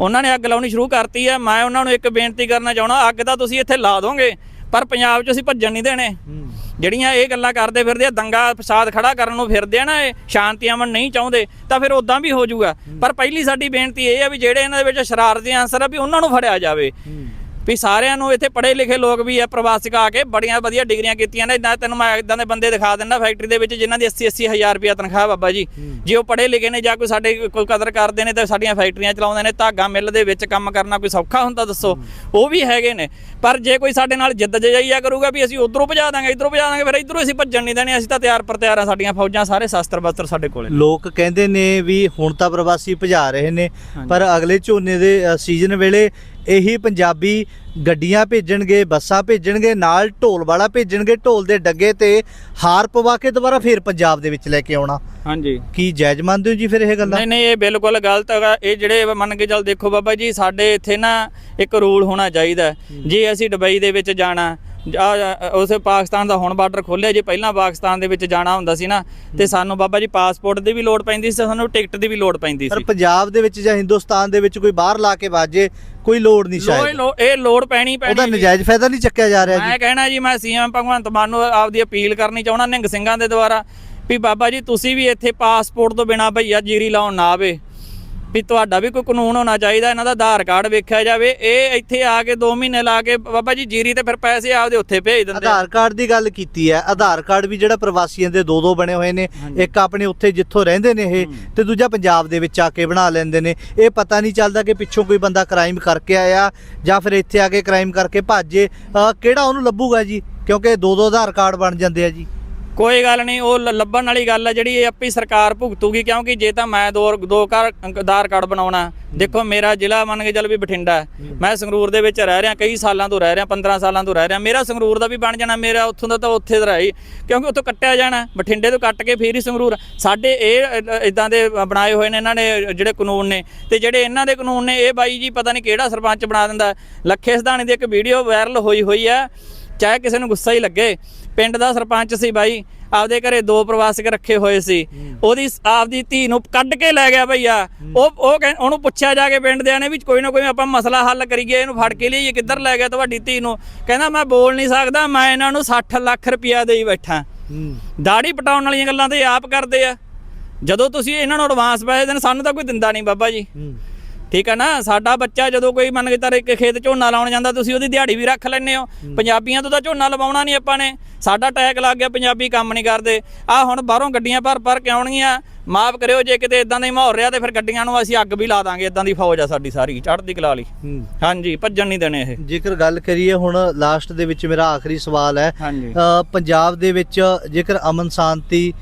ਉਹਨਾਂ ਨੇ ਅੱਗ ਲਾਉਣੀ ਸ਼ੁਰੂ ਕਰਤੀ ਹੈ ਮੈਂ ਉਹਨਾਂ ਨੂੰ ਇੱਕ ਬੇਨਤੀ ਕਰਨਾ ਚਾਹਣਾ ਅੱਗ ਤਾਂ ਤੁਸੀਂ ਇੱਥੇ ਲਾ ਦੋਗੇ। ਪਰ ਪੰਜਾਬ 'ਚ ਅਸੀਂ ਭੱਜਣ ਨਹੀਂ ਦੇਣੇ। ਜਿਹੜੀਆਂ ਇਹ ਗੱਲਾਂ ਕਰਦੇ ਫਿਰਦੇ ਆ ਦੰਗਾ ਫਸਾਦ ਖੜਾ ਕਰਨ ਨੂੰ ਫਿਰਦੇ ਆ ਨਾ ਇਹ ਸ਼ਾਂਤੀ ਅਮਨ ਨਹੀਂ ਚਾਹੁੰਦੇ ਤਾਂ ਫਿਰ ਉਦਾਂ ਵੀ ਹੋ ਜਾਊਗਾ। ਪਰ ਪਹਿਲੀ ਸਾਡੀ ਬੇਨਤੀ ਇਹ ਆ ਵੀ ਜਿਹੜੇ ਇਹਨਾਂ ਦੇ ਵਿੱਚ ਸ਼ਰਾਰਤੀ ਆਂਸਰ ਆ ਵੀ ਉਹਨਾਂ ਨੂੰ ਫੜਿਆ ਜਾਵੇ। ਵੀ ਸਾਰਿਆਂ ਨੂੰ ਇੱਥੇ ਪੜ੍ਹੇ ਲਿਖੇ ਲੋਕ ਵੀ ਆ ਪ੍ਰਵਾਸਿਕ ਆ ਕੇ ਬੜੀਆਂ ਵਧੀਆ ਡਿਗਰੀਆਂ ਕੀਤੀਆਂ ਨੇ। ਇਦਾਂ ਤੈਨੂੰ ਮੈਂ ਇਦਾਂ ਦੇ ਬੰਦੇ ਦਿਖਾ ਦਿੰਦਾ ਫੈਕਟਰੀ ਦੇ ਵਿੱਚ ਜਿਨ੍ਹਾਂ ਦੀ 80 80 ਹਜ਼ਾਰ ਰੁਪਇਆ ਤਨਖਾਹ ਬਾਬਾ ਜੀ। ਜੇ ਉਹ ਪੜ੍ਹੇ ਲਿਖੇ ਨੇ ਜਾਂ ਕੋਈ ਸਾਡੇ ਕੋਈ ਕਦਰ ਕਰਦੇ ਨੇ ਤੇ ਸਾਡੀਆਂ ਫੈਕਟਰੀਆਂ ਚਲਾਉਂਦੇ ਨੇ ਧਾਗਾ ਮਿੱਲ ਦੇ ਵਿੱਚ ਕੰਮ ਕਰਨਾ ਕੋਈ ਸੌਖਾ ਹੁੰਦਾ ਦੱਸੋ। ਉਹ ਵੀ ਹੈਗੇ ਨੇ। ਪਰ ਜੇ ਕੋਈ ਸਾਡੇ ਨਾਲ ਜਿੱਦ ਜਜਾਈਆ ਕਰੂਗਾ ਵੀ ਅਸੀਂ ਉਧਰੋਂ ਭਜਾ ਦਾਂਗੇ ਇਧਰੋਂ ਭਜਾ ਦਾਂਗੇ ਫਿਰ ਇਧਰੋਂ ਅਸੀਂ ਭੱਜਣ ਨਹੀਂ ਦੇਣੇ ਅਸੀਂ ਤਾਂ ਤਿਆਰ ਪਰ ਤਿਆਰ ਆ ਸਾਡੀਆਂ ਫੌਜਾਂ ਸਾਰੇ ਸ਼ਸਤਰ ਬਸਤਰ ਸਾਡੇ ਕੋਲੇ ਲੋਕ ਕਹਿੰਦੇ ਨੇ ਵੀ ਹੁਣ ਤਾਂ ਪ੍ਰਵਾਸੀ ਭਜਾ ਰਹੇ ਨੇ ਪਰ ਅਗਲੇ ਝੋਨੇ ਦੇ ਸੀਜ਼ਨ ਵੇਲੇ ਇਹੀ ਪੰਜਾਬੀ ਗੱਡੀਆਂ ਭੇਜਣਗੇ ਬੱਸਾਂ ਭੇਜਣਗੇ ਨਾਲ ਢੋਲ ਵਾਲਾ ਭੇਜਣਗੇ ਢੋਲ ਦੇ ਡੱਗੇ ਤੇ ਹਾਰ ਪਵਾ ਕੇ ਦੁਬਾਰਾ ਫੇਰ ਪੰਜਾਬ ਦੇ ਵਿੱਚ ਲੈ ਕੇ ਆਉਣਾ। ਹਾਂਜੀ। ਕੀ ਜਾਇਜ਼ ਮੰਨਦੇ ਹੋ ਜੀ ਫਿਰ ਇਹ ਗੱਲਾਂ? ਨਹੀਂ ਨਹੀਂ ਇਹ ਬਿਲਕੁਲ ਗਲਤ ਹੈਗਾ। ਇਹ ਜਿਹੜੇ ਮੰਨ ਕੇ ਚੱਲ ਦੇਖੋ ਬਾਬਾ ਜੀ ਸਾਡੇ ਇੱਥੇ ਨਾ ਇੱਕ ਰੂਲ ਹੋਣਾ ਚਾਹੀਦਾ। ਜੇ ਅਸੀਂ ਦੁਬਈ ਦੇ ਵਿੱਚ ਜਾਣਾ ਉਸੇ ਪਾਕਿਸਤਾਨ ਦਾ ਹੁਣ ਬਾਰਡਰ ਖੋਲਿਆ ਜੇ ਪਹਿਲਾਂ ਪਾਕਿਸਤਾਨ ਦੇ ਵਿੱਚ ਜਾਣਾ ਹੁੰਦਾ ਸੀ ਨਾ ਤੇ ਸਾਨੂੰ ਬਾਬਾ ਜੀ ਪਾਸਪੋਰਟ ਦੀ ਵੀ ਲੋੜ ਪੈਂਦੀ ਸੀ ਸਾਨੂੰ ਟਿਕਟ ਦੀ ਵੀ ਲੋੜ ਪੈਂਦੀ ਪਰ ਸੀ। ਪੰਜਾਬ ਦੇ ਵਿੱਚ ਜਾਂ ਹਿੰਦੁਸਤਾਨ ਦੇ ਵਿੱਚ ਕੋਈ ਬਾਹਰ ਲਾ ਕੇ ਵਾਜੇ ਕੋਈ ਲੋੜ ਨਹੀਂ ਸ਼ਾਇਦ। ਇਹ ਲੋੜ ਪੈਣੀ ਪੈਣੀ ਉਹਦਾ। ਨਜਾਇਜ਼ ਫਾਇਦਾ ਨਹੀਂ ਚੱਕਿਆ ਜਾ ਰਿਹਾ ਜੀ। ਮੈਂ ਕਹਿਣਾ ਜੀ ਮੈਂ ਸੀਐਮ ਭਗਵੰਤ ਮਾਨ ਨੂੰ ਆਪਦੀ ਅਪੀਲ ਕਰਨੀ ਚਾਹਣਾ ਨਿੰਗ ਸਿੰਘਾਂ ਦੇ ਦੁਆਰਾ ਵੀ ਬਾਬਾ ਜੀ ਤੁਸੀਂ ਵੀ ਇੱਥੇ ਪਾਸਪੋਰਟ ਤੋਂ ਬਿਨਾ ਭਈਆ ਜੀਰੀ ਲਾਉਣ ਨਾ ਆਵੇ। ਵੀ ਤੁਹਾਡਾ ਵੀ ਕੋਈ ਕਾਨੂੰਨ ਹੋਣਾ ਚਾਹੀਦਾ ਇਹਨਾਂ ਦਾ ਆਧਾਰ ਕਾਰਡ ਵੇਖਿਆ ਜਾਵੇ ਇਹ ਇੱਥੇ ਆ ਕੇ 2 ਮਹੀਨੇ ਲਾ ਕੇ ਬਾਬਾ ਜੀ ਜੀਰੀ ਤੇ ਫਿਰ ਪੈਸੇ ਆਪਦੇ ਉੱਥੇ ਭੇਜ ਦਿੰਦੇ। ਆਧਾਰ ਕਾਰਡ ਦੀ ਗੱਲ ਕੀਤੀ ਹੈ ਆਧਾਰ ਕਾਰਡ ਵੀ ਜਿਹੜਾ ਪ੍ਰਵਾਸੀਆਂ ਦੇ ਦੋ ਦੋ ਬਣੇ ਹੋਏ ਨੇ ਇੱਕ ਆਪਣੇ ਉੱਥੇ ਜਿੱਥੋਂ ਰਹਿੰਦੇ ਨੇ ਇਹ ਤੇ ਦੂਜਾ ਪੰਜਾਬ ਦੇ ਵਿੱਚ ਆ ਕੇ ਬਣਾ ਲੈਂਦੇ ਨੇ ਇਹ ਪਤਾ ਨਹੀਂ ਚੱਲਦਾ ਕਿ ਪਿੱਛੋਂ ਕੋਈ ਬੰਦਾ ਕ੍ਰਾਈਮ ਕਰਕੇ ਆਇਆ ਜਾਂ ਫਿਰ ਇੱਥੇ ਆ ਕੇ ਕ੍ਰਾਈਮ ਕਰਕੇ ਭਾਜੇ ਕਿਹੜਾ ਉਹਨੂੰ ਲੱਭੂਗਾ ਜੀ ਕਿਉਂਕਿ ਦੋ ਦੋ ਆਧਾਰ ਕਾਰਡ ਬਣ ਜਾਂਦੇ ਆ ਜੀ। ਕੋਈ ਗੱਲ ਨਹੀਂ ਉਹ ਲੱਭਣ ਵਾਲੀ ਗੱਲ ਆ ਜਿਹੜੀ ਇਹ ਆਪੀ ਸਰਕਾਰ ਭੁਗਤੂਗੀ ਕਿਉਂਕਿ ਜੇ ਤਾਂ ਮੈਂ ਦੋ ਦੋ ਕਾਰ ਆਧਾਰ ਕਾਰਡ ਬਣਾਉਣਾ ਦੇਖੋ ਮੇਰਾ ਜ਼ਿਲ੍ਹਾ ਮੰਨ ਕੇ ਚੱਲ ਵੀ ਬਠਿੰਡਾ ਹੈ। ਮੈਂ ਸੰਗਰੂਰ ਦੇ ਵਿੱਚ ਰਹਿ ਰਿਹਾ ਕਈ ਸਾਲਾਂ ਤੋਂ ਰਹਿ ਰਿਹਾ 15 ਸਾਲਾਂ ਤੋਂ ਰਹਿ ਰਿਹਾ। ਮੇਰਾ ਸੰਗਰੂਰ ਦਾ ਵੀ ਬਣ ਜਾਣਾ ਮੇਰਾ ਉੱਥੋਂ ਦਾ ਤਾਂ ਉੱਥੇ ਦਾ ਰਹੀ ਕਿਉਂਕਿ ਉੱਥੋਂ ਕੱਟਿਆ ਜਾਣਾ ਬਠਿੰਡੇ ਤੋਂ ਕੱਟ ਕੇ ਫੇਰ ਹੀ ਸੰਗਰੂਰ ਸਾਡੇ ਇਹ ਇਦਾਂ ਦੇ ਬਣਾਏ ਹੋਏ ਨੇ ਇਹਨਾਂ ਨੇ ਜਿਹੜੇ ਕਾਨੂੰਨ ਨੇ। ਤੇ ਜਿਹੜੇ ਇਹਨਾਂ ਦੇ ਕਾਨੂੰਨ ਨੇ ਇਹ ਬਾਈ ਜੀ ਪਤਾ ਨਹੀਂ ਕਿਹੜਾ ਸਰਪੰਚ ਬਣਾ ਦਿੰਦਾ ਲੱਖੇ ਸਿਧਾਣੀ ਦੀ ਇੱਕ ਵੀਡੀਓ ਵਾਇਰਲ ਹੋਈ ਹੋਈ ਆ ਚਾਹੇ ਕਿਸੇ ਨੂੰ ਗੁੱਸਾ ਹੀ ਲੱਗੇ। ਪਿੰਡ ਦਾ ਸਰਪੰਚ ਸੀ ਬਾਈ ਆਪਦੇ ਘਰੇ ਦੋ ਪ੍ਰਵਾਸਕ ਰੱਖੇ ਹੋਏ ਸੀ। ਉਹਦੀ ਆਪਦੀ ਧੀ ਨੂੰ ਕੱਢ ਕੇ ਲੈ ਗਿਆ ਭਈਆ। ਉਹ ਉਹ ਉਹਨੂੰ ਪੁੱਛਿਆ ਜਾ ਕੇ ਪਿੰਡ ਦਿਆਂ ਨੇ ਵੀ ਕੋਈ ਨਾ ਕੋਈ ਆਪਾਂ ਮਸਲਾ ਹੱਲ ਕਰੀਏ ਇਹਨੂੰ ਫੜ ਕੇ ਲਈਏ ਕਿੱਧਰ ਲੈ ਗਿਆ ਤੁਹਾਡੀ ਧੀ ਨੂੰ। ਕਹਿੰਦਾ ਮੈਂ ਬੋਲ ਨਹੀਂ ਸਕਦਾ ਮੈਂ ਇਹਨਾਂ ਨੂੰ 60 ਲੱਖ ਰੁਪਇਆ ਦੇਈ ਬੈਠਾ। ਦਾੜੀ ਪਟਾਉਣ ਵਾਲੀਆਂ ਗੱਲਾਂ ਤੇ ਆਪ ਕਰਦੇ ਆ। ਜਦੋਂ ਤੁਸੀਂ ਇਹਨਾਂ ਨੂੰ ਐਡਵਾਂਸ ਪੈਸੇ ਦੇਣ ਸਾਨੂੰ ਤਾਂ ਕੋਈ ਦਿੰਦਾ ਨਹੀਂ ਬਾਬਾ ਜੀ। ਠੀਕ ਹੈ ਨਾ? ਸਾਡਾ ਬੱਚਾ ਜਦੋਂ ਕੋਈ ਮੰਨ ਕੇ ਤਾਂ ਇੱਕ ਖੇਤ ਝੋਨਾ ਲਾਉਣ ਜਾਂਦਾ ਤੁਸੀਂ ਉਹਦੀ ਦਿਹਾੜੀ ਵੀ ਰੱਖ ਲੈਂਦੇ ਹੋ। ਪੰਜਾਬੀਆਂ ਤੋਂ ਤਾਂ ਝੋਨਾ ਲਵਾਉਣਾ ਨਹੀਂ ਆਪਾਂ ਨੇ। ਸਾਡਾ ਟੈਗ ਲੱਗ ਗਿਆ ਪੰਜਾਬੀ ਕੰਮ ਨਹੀਂ ਕਰਦੇ। ਆ ਹੁਣ ਬਾਹਰੋਂ ਗੱਡੀਆਂ ਭਰ ਭਰ ਕੇ ਆਉਣਗੀਆਂ। ਮਾਫ ਕਰਿਓ ਜੇ ਕਿਤੇ ਇਦਾਂ ਦਾ ਹੀ ਮਾਹੌਲ ਰਿਹਾ ਤੇ ਫਿਰ ਗੱਡੀਆਂ ਨੂੰ ਅਸੀਂ ਅੱਗ ਵੀ ਲਾ ਦਾਂਗੇ ਇਦਾਂ ਦੀ ਫੌਜ ਆ ਸਾਡੀ ਸਾਰੀ ਚੜ੍ਹਦੀ ਕਲਾ ਲਈ ਹਾਂਜੀ ਭੱਜਣ ਨਹੀਂ ਦੇਣੇ ਇਹ। ਜੇਕਰ ਗੱਲ ਕਰੀਏ ਹੁਣ ਲਾਸਟ ਦੇ ਵਿੱਚ ਮੇਰਾ ਆਖਰੀ ਸਵਾਲ ਹੈ ਪੰਜਾਬ ਦੇ ਵਿੱਚ ਜੇਕਰ ਅਮਨ ਸ਼ਾਂਤੀ।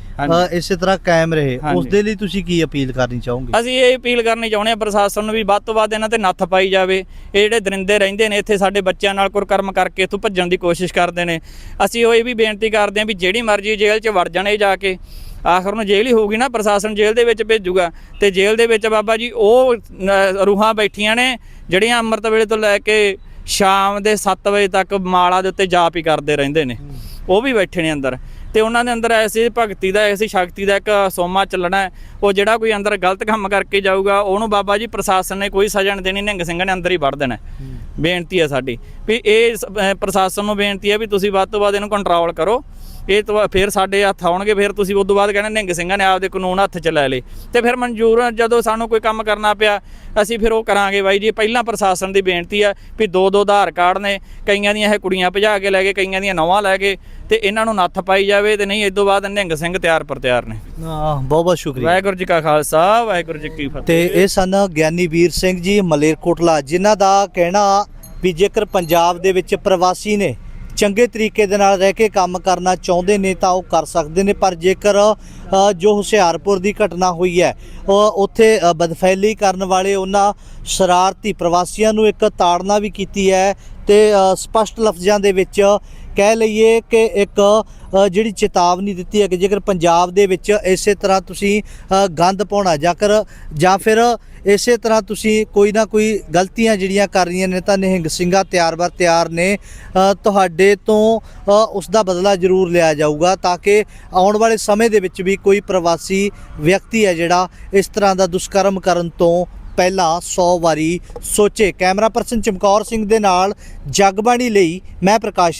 ਇਸੇ ਤਰ੍ਹਾਂ ਕਾਇਮ ਰਹੇ। ਉਸ ਦੇ ਲਈ ਤੁਸੀਂ ਕੀ ਅਪੀਲ ਕਰਨੀ ਚਾਹੋਗੇ? ਅਸੀਂ ਇਹ ਅਪੀਲ ਕਰਨੀ ਚਾਹੁੰਦੇ ਹਾਂ ਪ੍ਰਸ਼ਾਸਨ ਨੂੰ ਵੀ ਵੱਧ ਤੋਂ ਵੱਧ ਇਹਨਾਂ ਤੇ ਨੱਥ ਪਾਈ ਜਾਵੇ। ਇਹ ਜਿਹੜੇ ਦਰਿੰਦੇ ਰਹਿੰਦੇ ਨੇ ਇੱਥੇ ਸਾਡੇ ਬੱਚਿਆਂ ਨਾਲ ਕੁਰਕਰਮ ਕਰਕੇ ਇੱਥੋਂ ਭੱਜਣ ਦੀ ਕੋਸ਼ਿਸ਼ ਕਰਦੇ ਨੇ। ਅਸੀਂ ਉਹ ਇਹ ਵੀ ਬੇਨਤੀ ਕਰਦੇ ਹਾਂ ਵੀ ਜਿਹੜੀ ਮਰਜ਼ੀ ਜੇਲ੍ਹ 'ਚ ਵੜ ਜਾਣੇ ਜਾ ਕੇ। ਆਖਰ ਨੂੰ ਜੇਲ੍ਹ ਹੀ ਹੋਊਗੀ ਨਾ, ਪ੍ਰਸ਼ਾਸਨ ਜੇਲ੍ਹ ਦੇ ਵਿੱਚ ਭੇਜੂਗਾ। ਤੇ ਜੇਲ੍ਹ ਦੇ ਵਿੱਚ ਬਾਬਾ ਜੀ, ਉਹ ਰੂਹਾਂ ਬੈਠੀਆਂ ਨੇ, ਜਿਹੜੀਆਂ ਅੰਮ੍ਰਿਤ ਵੇਲੇ ਤੋਂ ਲੈ ਕੇ ਸ਼ਾਮ ਦੇ 7 ਵਜੇ ਤੱਕ ਮਾਲਾ ਦੇ ਉੱਤੇ ਜਾਪ ਹੀ ਕਰਦੇ ਰਹਿੰਦੇ ਨੇ। ਉਹ ਵੀ ਬੈਠੇ ਨੇ ਅੰਦਰ। ਤੇ ਉਹਨਾਂ ਦੇ ਅੰਦਰ ਐਸੀ ਭਗਤੀ ਦਾ ਐਸੀ ਸ਼ਕਤੀ ਦਾ ਇੱਕ ਸੋਮਾ ਚੱਲਣਾ। ਉਹ ਜਿਹੜਾ ਕੋਈ ਅੰਦਰ ਗਲਤ ਕੰਮ ਕਰਕੇ ਜਾਊਗਾ ਉਹਨੂੰ ਬਾਬਾ ਜੀ ਪ੍ਰਸ਼ਾਸਨ ਨੇ ਕੋਈ ਸਜ਼ਾ ਨਹੀਂ ਦੇਣੀ ਨਿਹੰਗ ਸਿੰਘਾਂ ਨੇ ਅੰਦਰ ਹੀ ਵੜ ਦੇਣਾ। ਬੇਨਤੀ ਹੈ ਸਾਡੀ ਵੀ ਇਹ ਪ੍ਰਸ਼ਾਸਨ ਨੂੰ ਬੇਨਤੀ ਹੈ ਵੀ ਤੁਸੀਂ ਵੱਧ ਤੋਂ ਵੱਧ ਇਹਨੂੰ ਕੰਟਰੋਲ ਕਰੋ ਇਹ ਤੋਂ ਫਿਰ ਸਾਡੇ ਹੱਥ ਆਉਣਗੇ ਫਿਰ ਤੁਸੀਂ ਉਸ ਤੋਂ ਬਾਅਦ ਕਹਿੰਦੇ ਨਿਹੰਗ ਸਿੰਘਾਂ ਨੇ ਆਪਦੇ ਕਾਨੂੰਨ ਹੱਥ 'ਚ ਲੈ ਲਏ। ਤੇ ਫਿਰ ਮਨਜ਼ੂਰ ਜਦੋਂ ਸਾਨੂੰ ਕੋਈ ਕੰਮ ਕਰਨਾ ਪਿਆ ਅਸੀਂ ਫਿਰ ਉਹ ਕਰਾਂਗੇ ਬਾਈ ਜੀ। ਪਹਿਲਾਂ ਪ੍ਰਸ਼ਾਸਨ ਦੀ ਬੇਨਤੀ ਆ ਵੀ ਦੋ ਦੋ ਆਧਾਰ ਕਾਰਡ ਨੇ ਕਈਆਂ ਦੀਆਂ ਇਹ ਕੁੜੀਆਂ ਭਜਾ ਕੇ ਲੈ ਗਏ ਕਈਆਂ ਦੀਆਂ ਨੌਵਾਂ ਲੈ ਗਏ ਤੇ ਇਹਨਾਂ ਨੂੰ ਨੱਥ ਪਾਈ ਜਾਵੇ ਤੇ ਨਹੀਂ ਇਸ ਤੋਂ ਬਾਅਦ ਨਿਹੰਗ ਸਿੰਘ ਤਿਆਰ ਪਰ ਤਿਆਰ ਨੇ ਬਹੁਤ ਬਹੁਤ ਸ਼ੁਕਰੀਆ। ਵਾਹਿਗੁਰੂ ਜੀ ਕਾ ਖਾਲਸਾ ਵਾਹਿਗੁਰੂ ਜੀ ਕੀ ਫਤਿਹ। ਤੇ ਇਹ ਸਨ ਗਿਆਨੀ ਵੀਰ ਸਿੰਘ ਜੀ ਮਲੇਰਕੋਟਲਾ ਜਿਨ੍ਹਾਂ ਦਾ ਕਹਿਣਾ ਵੀ ਜੇਕਰ ਪੰਜਾਬ ਦੇ ਵਿੱਚ ਪ੍ਰਵਾਸੀ ਨੇ ਚੰਗੇ ਤਰੀਕੇ ਦੇ ਨਾਲ ਰਹਿ ਕੇ ਕੰਮ ਕਰਨਾ ਚਾਹੁੰਦੇ ਨੇ ਤਾਂ ਉਹ ਕਰ ਸਕਦੇ ਨੇ, ਪਰ ਜੇਕਰ ਜੋ ਹੁਸ਼ਿਆਰਪੁਰ ਦੀ ਘਟਨਾ ਹੋਈ ਹੈ ਉੱਥੇ ਬਦਫੈਲੀ ਕਰਨ ਵਾਲੇ ਉਹਨਾਂ ਸ਼ਰਾਰਤੀ ਪ੍ਰਵਾਸੀਆਂ ਨੂੰ ਇੱਕ ਤਾੜਨਾ ਵੀ ਕੀਤੀ ਹੈ ਤੇ ਅ, ਸਪਸ਼ਟ ਲਫ਼ਜ਼ਾਂ ਦੇ ਵਿੱਚ ਕਹਿ ਲਈਏ ਕਿ ਇੱਕ ਜਿਹੜੀ ਚੇਤਾਵਨੀ ਦਿੱਤੀ ਹੈ ਕਿ ਜੇਕਰ ਪੰਜਾਬ ਦੇ ਵਿੱਚ ਇਸੇ ਤਰ੍ਹਾਂ ਤੁਸੀਂ ਗੰਦ ਪਾਉਣਾ ਜੇਕਰ ਜਾਂ ਫਿਰ ਇਸੇ ਤਰ੍ਹਾਂ ਤੁਸੀਂ ਕੋਈ ਨਾ ਕੋਈ ਗਲਤੀਆਂ ਜਿਹੜੀਆਂ ਕਰ ਰਹੀਆਂ ਨੇ ਤਾਂ ਨਿਹੰਗ ਸਿੰਘਾਂ ਤਿਆਰ ਬਰ ਤਿਆਰ ਨੇ ਤੁਹਾਡੇ ਤੋਂ ਅ, ਉਸ ਦਾ ਬਦਲਾ ਜ਼ਰੂਰ ਲਿਆ ਜਾਊਗਾ ਤਾਂ ਕਿ ਆਉਣ ਵਾਲੇ ਸਮੇਂ ਦੇ ਵਿੱਚ ਵੀ ਕੋਈ ਪ੍ਰਵਾਸੀ ਵਿਅਕਤੀ ਹੈ ਜਿਹੜਾ ਇਸ ਤਰ੍ਹਾਂ ਦਾ ਦੁਸ਼ਕਰਮ ਕਰਨ ਤੋਂ ਪਹਿਲਾਂ 100 ਵਾਰੀ ਸੋਚੇ। ਕੈਮਰਾ ਪਰਸਨ ਚਮਕੌਰ ਸਿੰਘ ਦੇ ਨਾਲ ਜਗਬਾਣੀ ਲਈ ਮੈਂ ਪ੍ਰਕਾਸ਼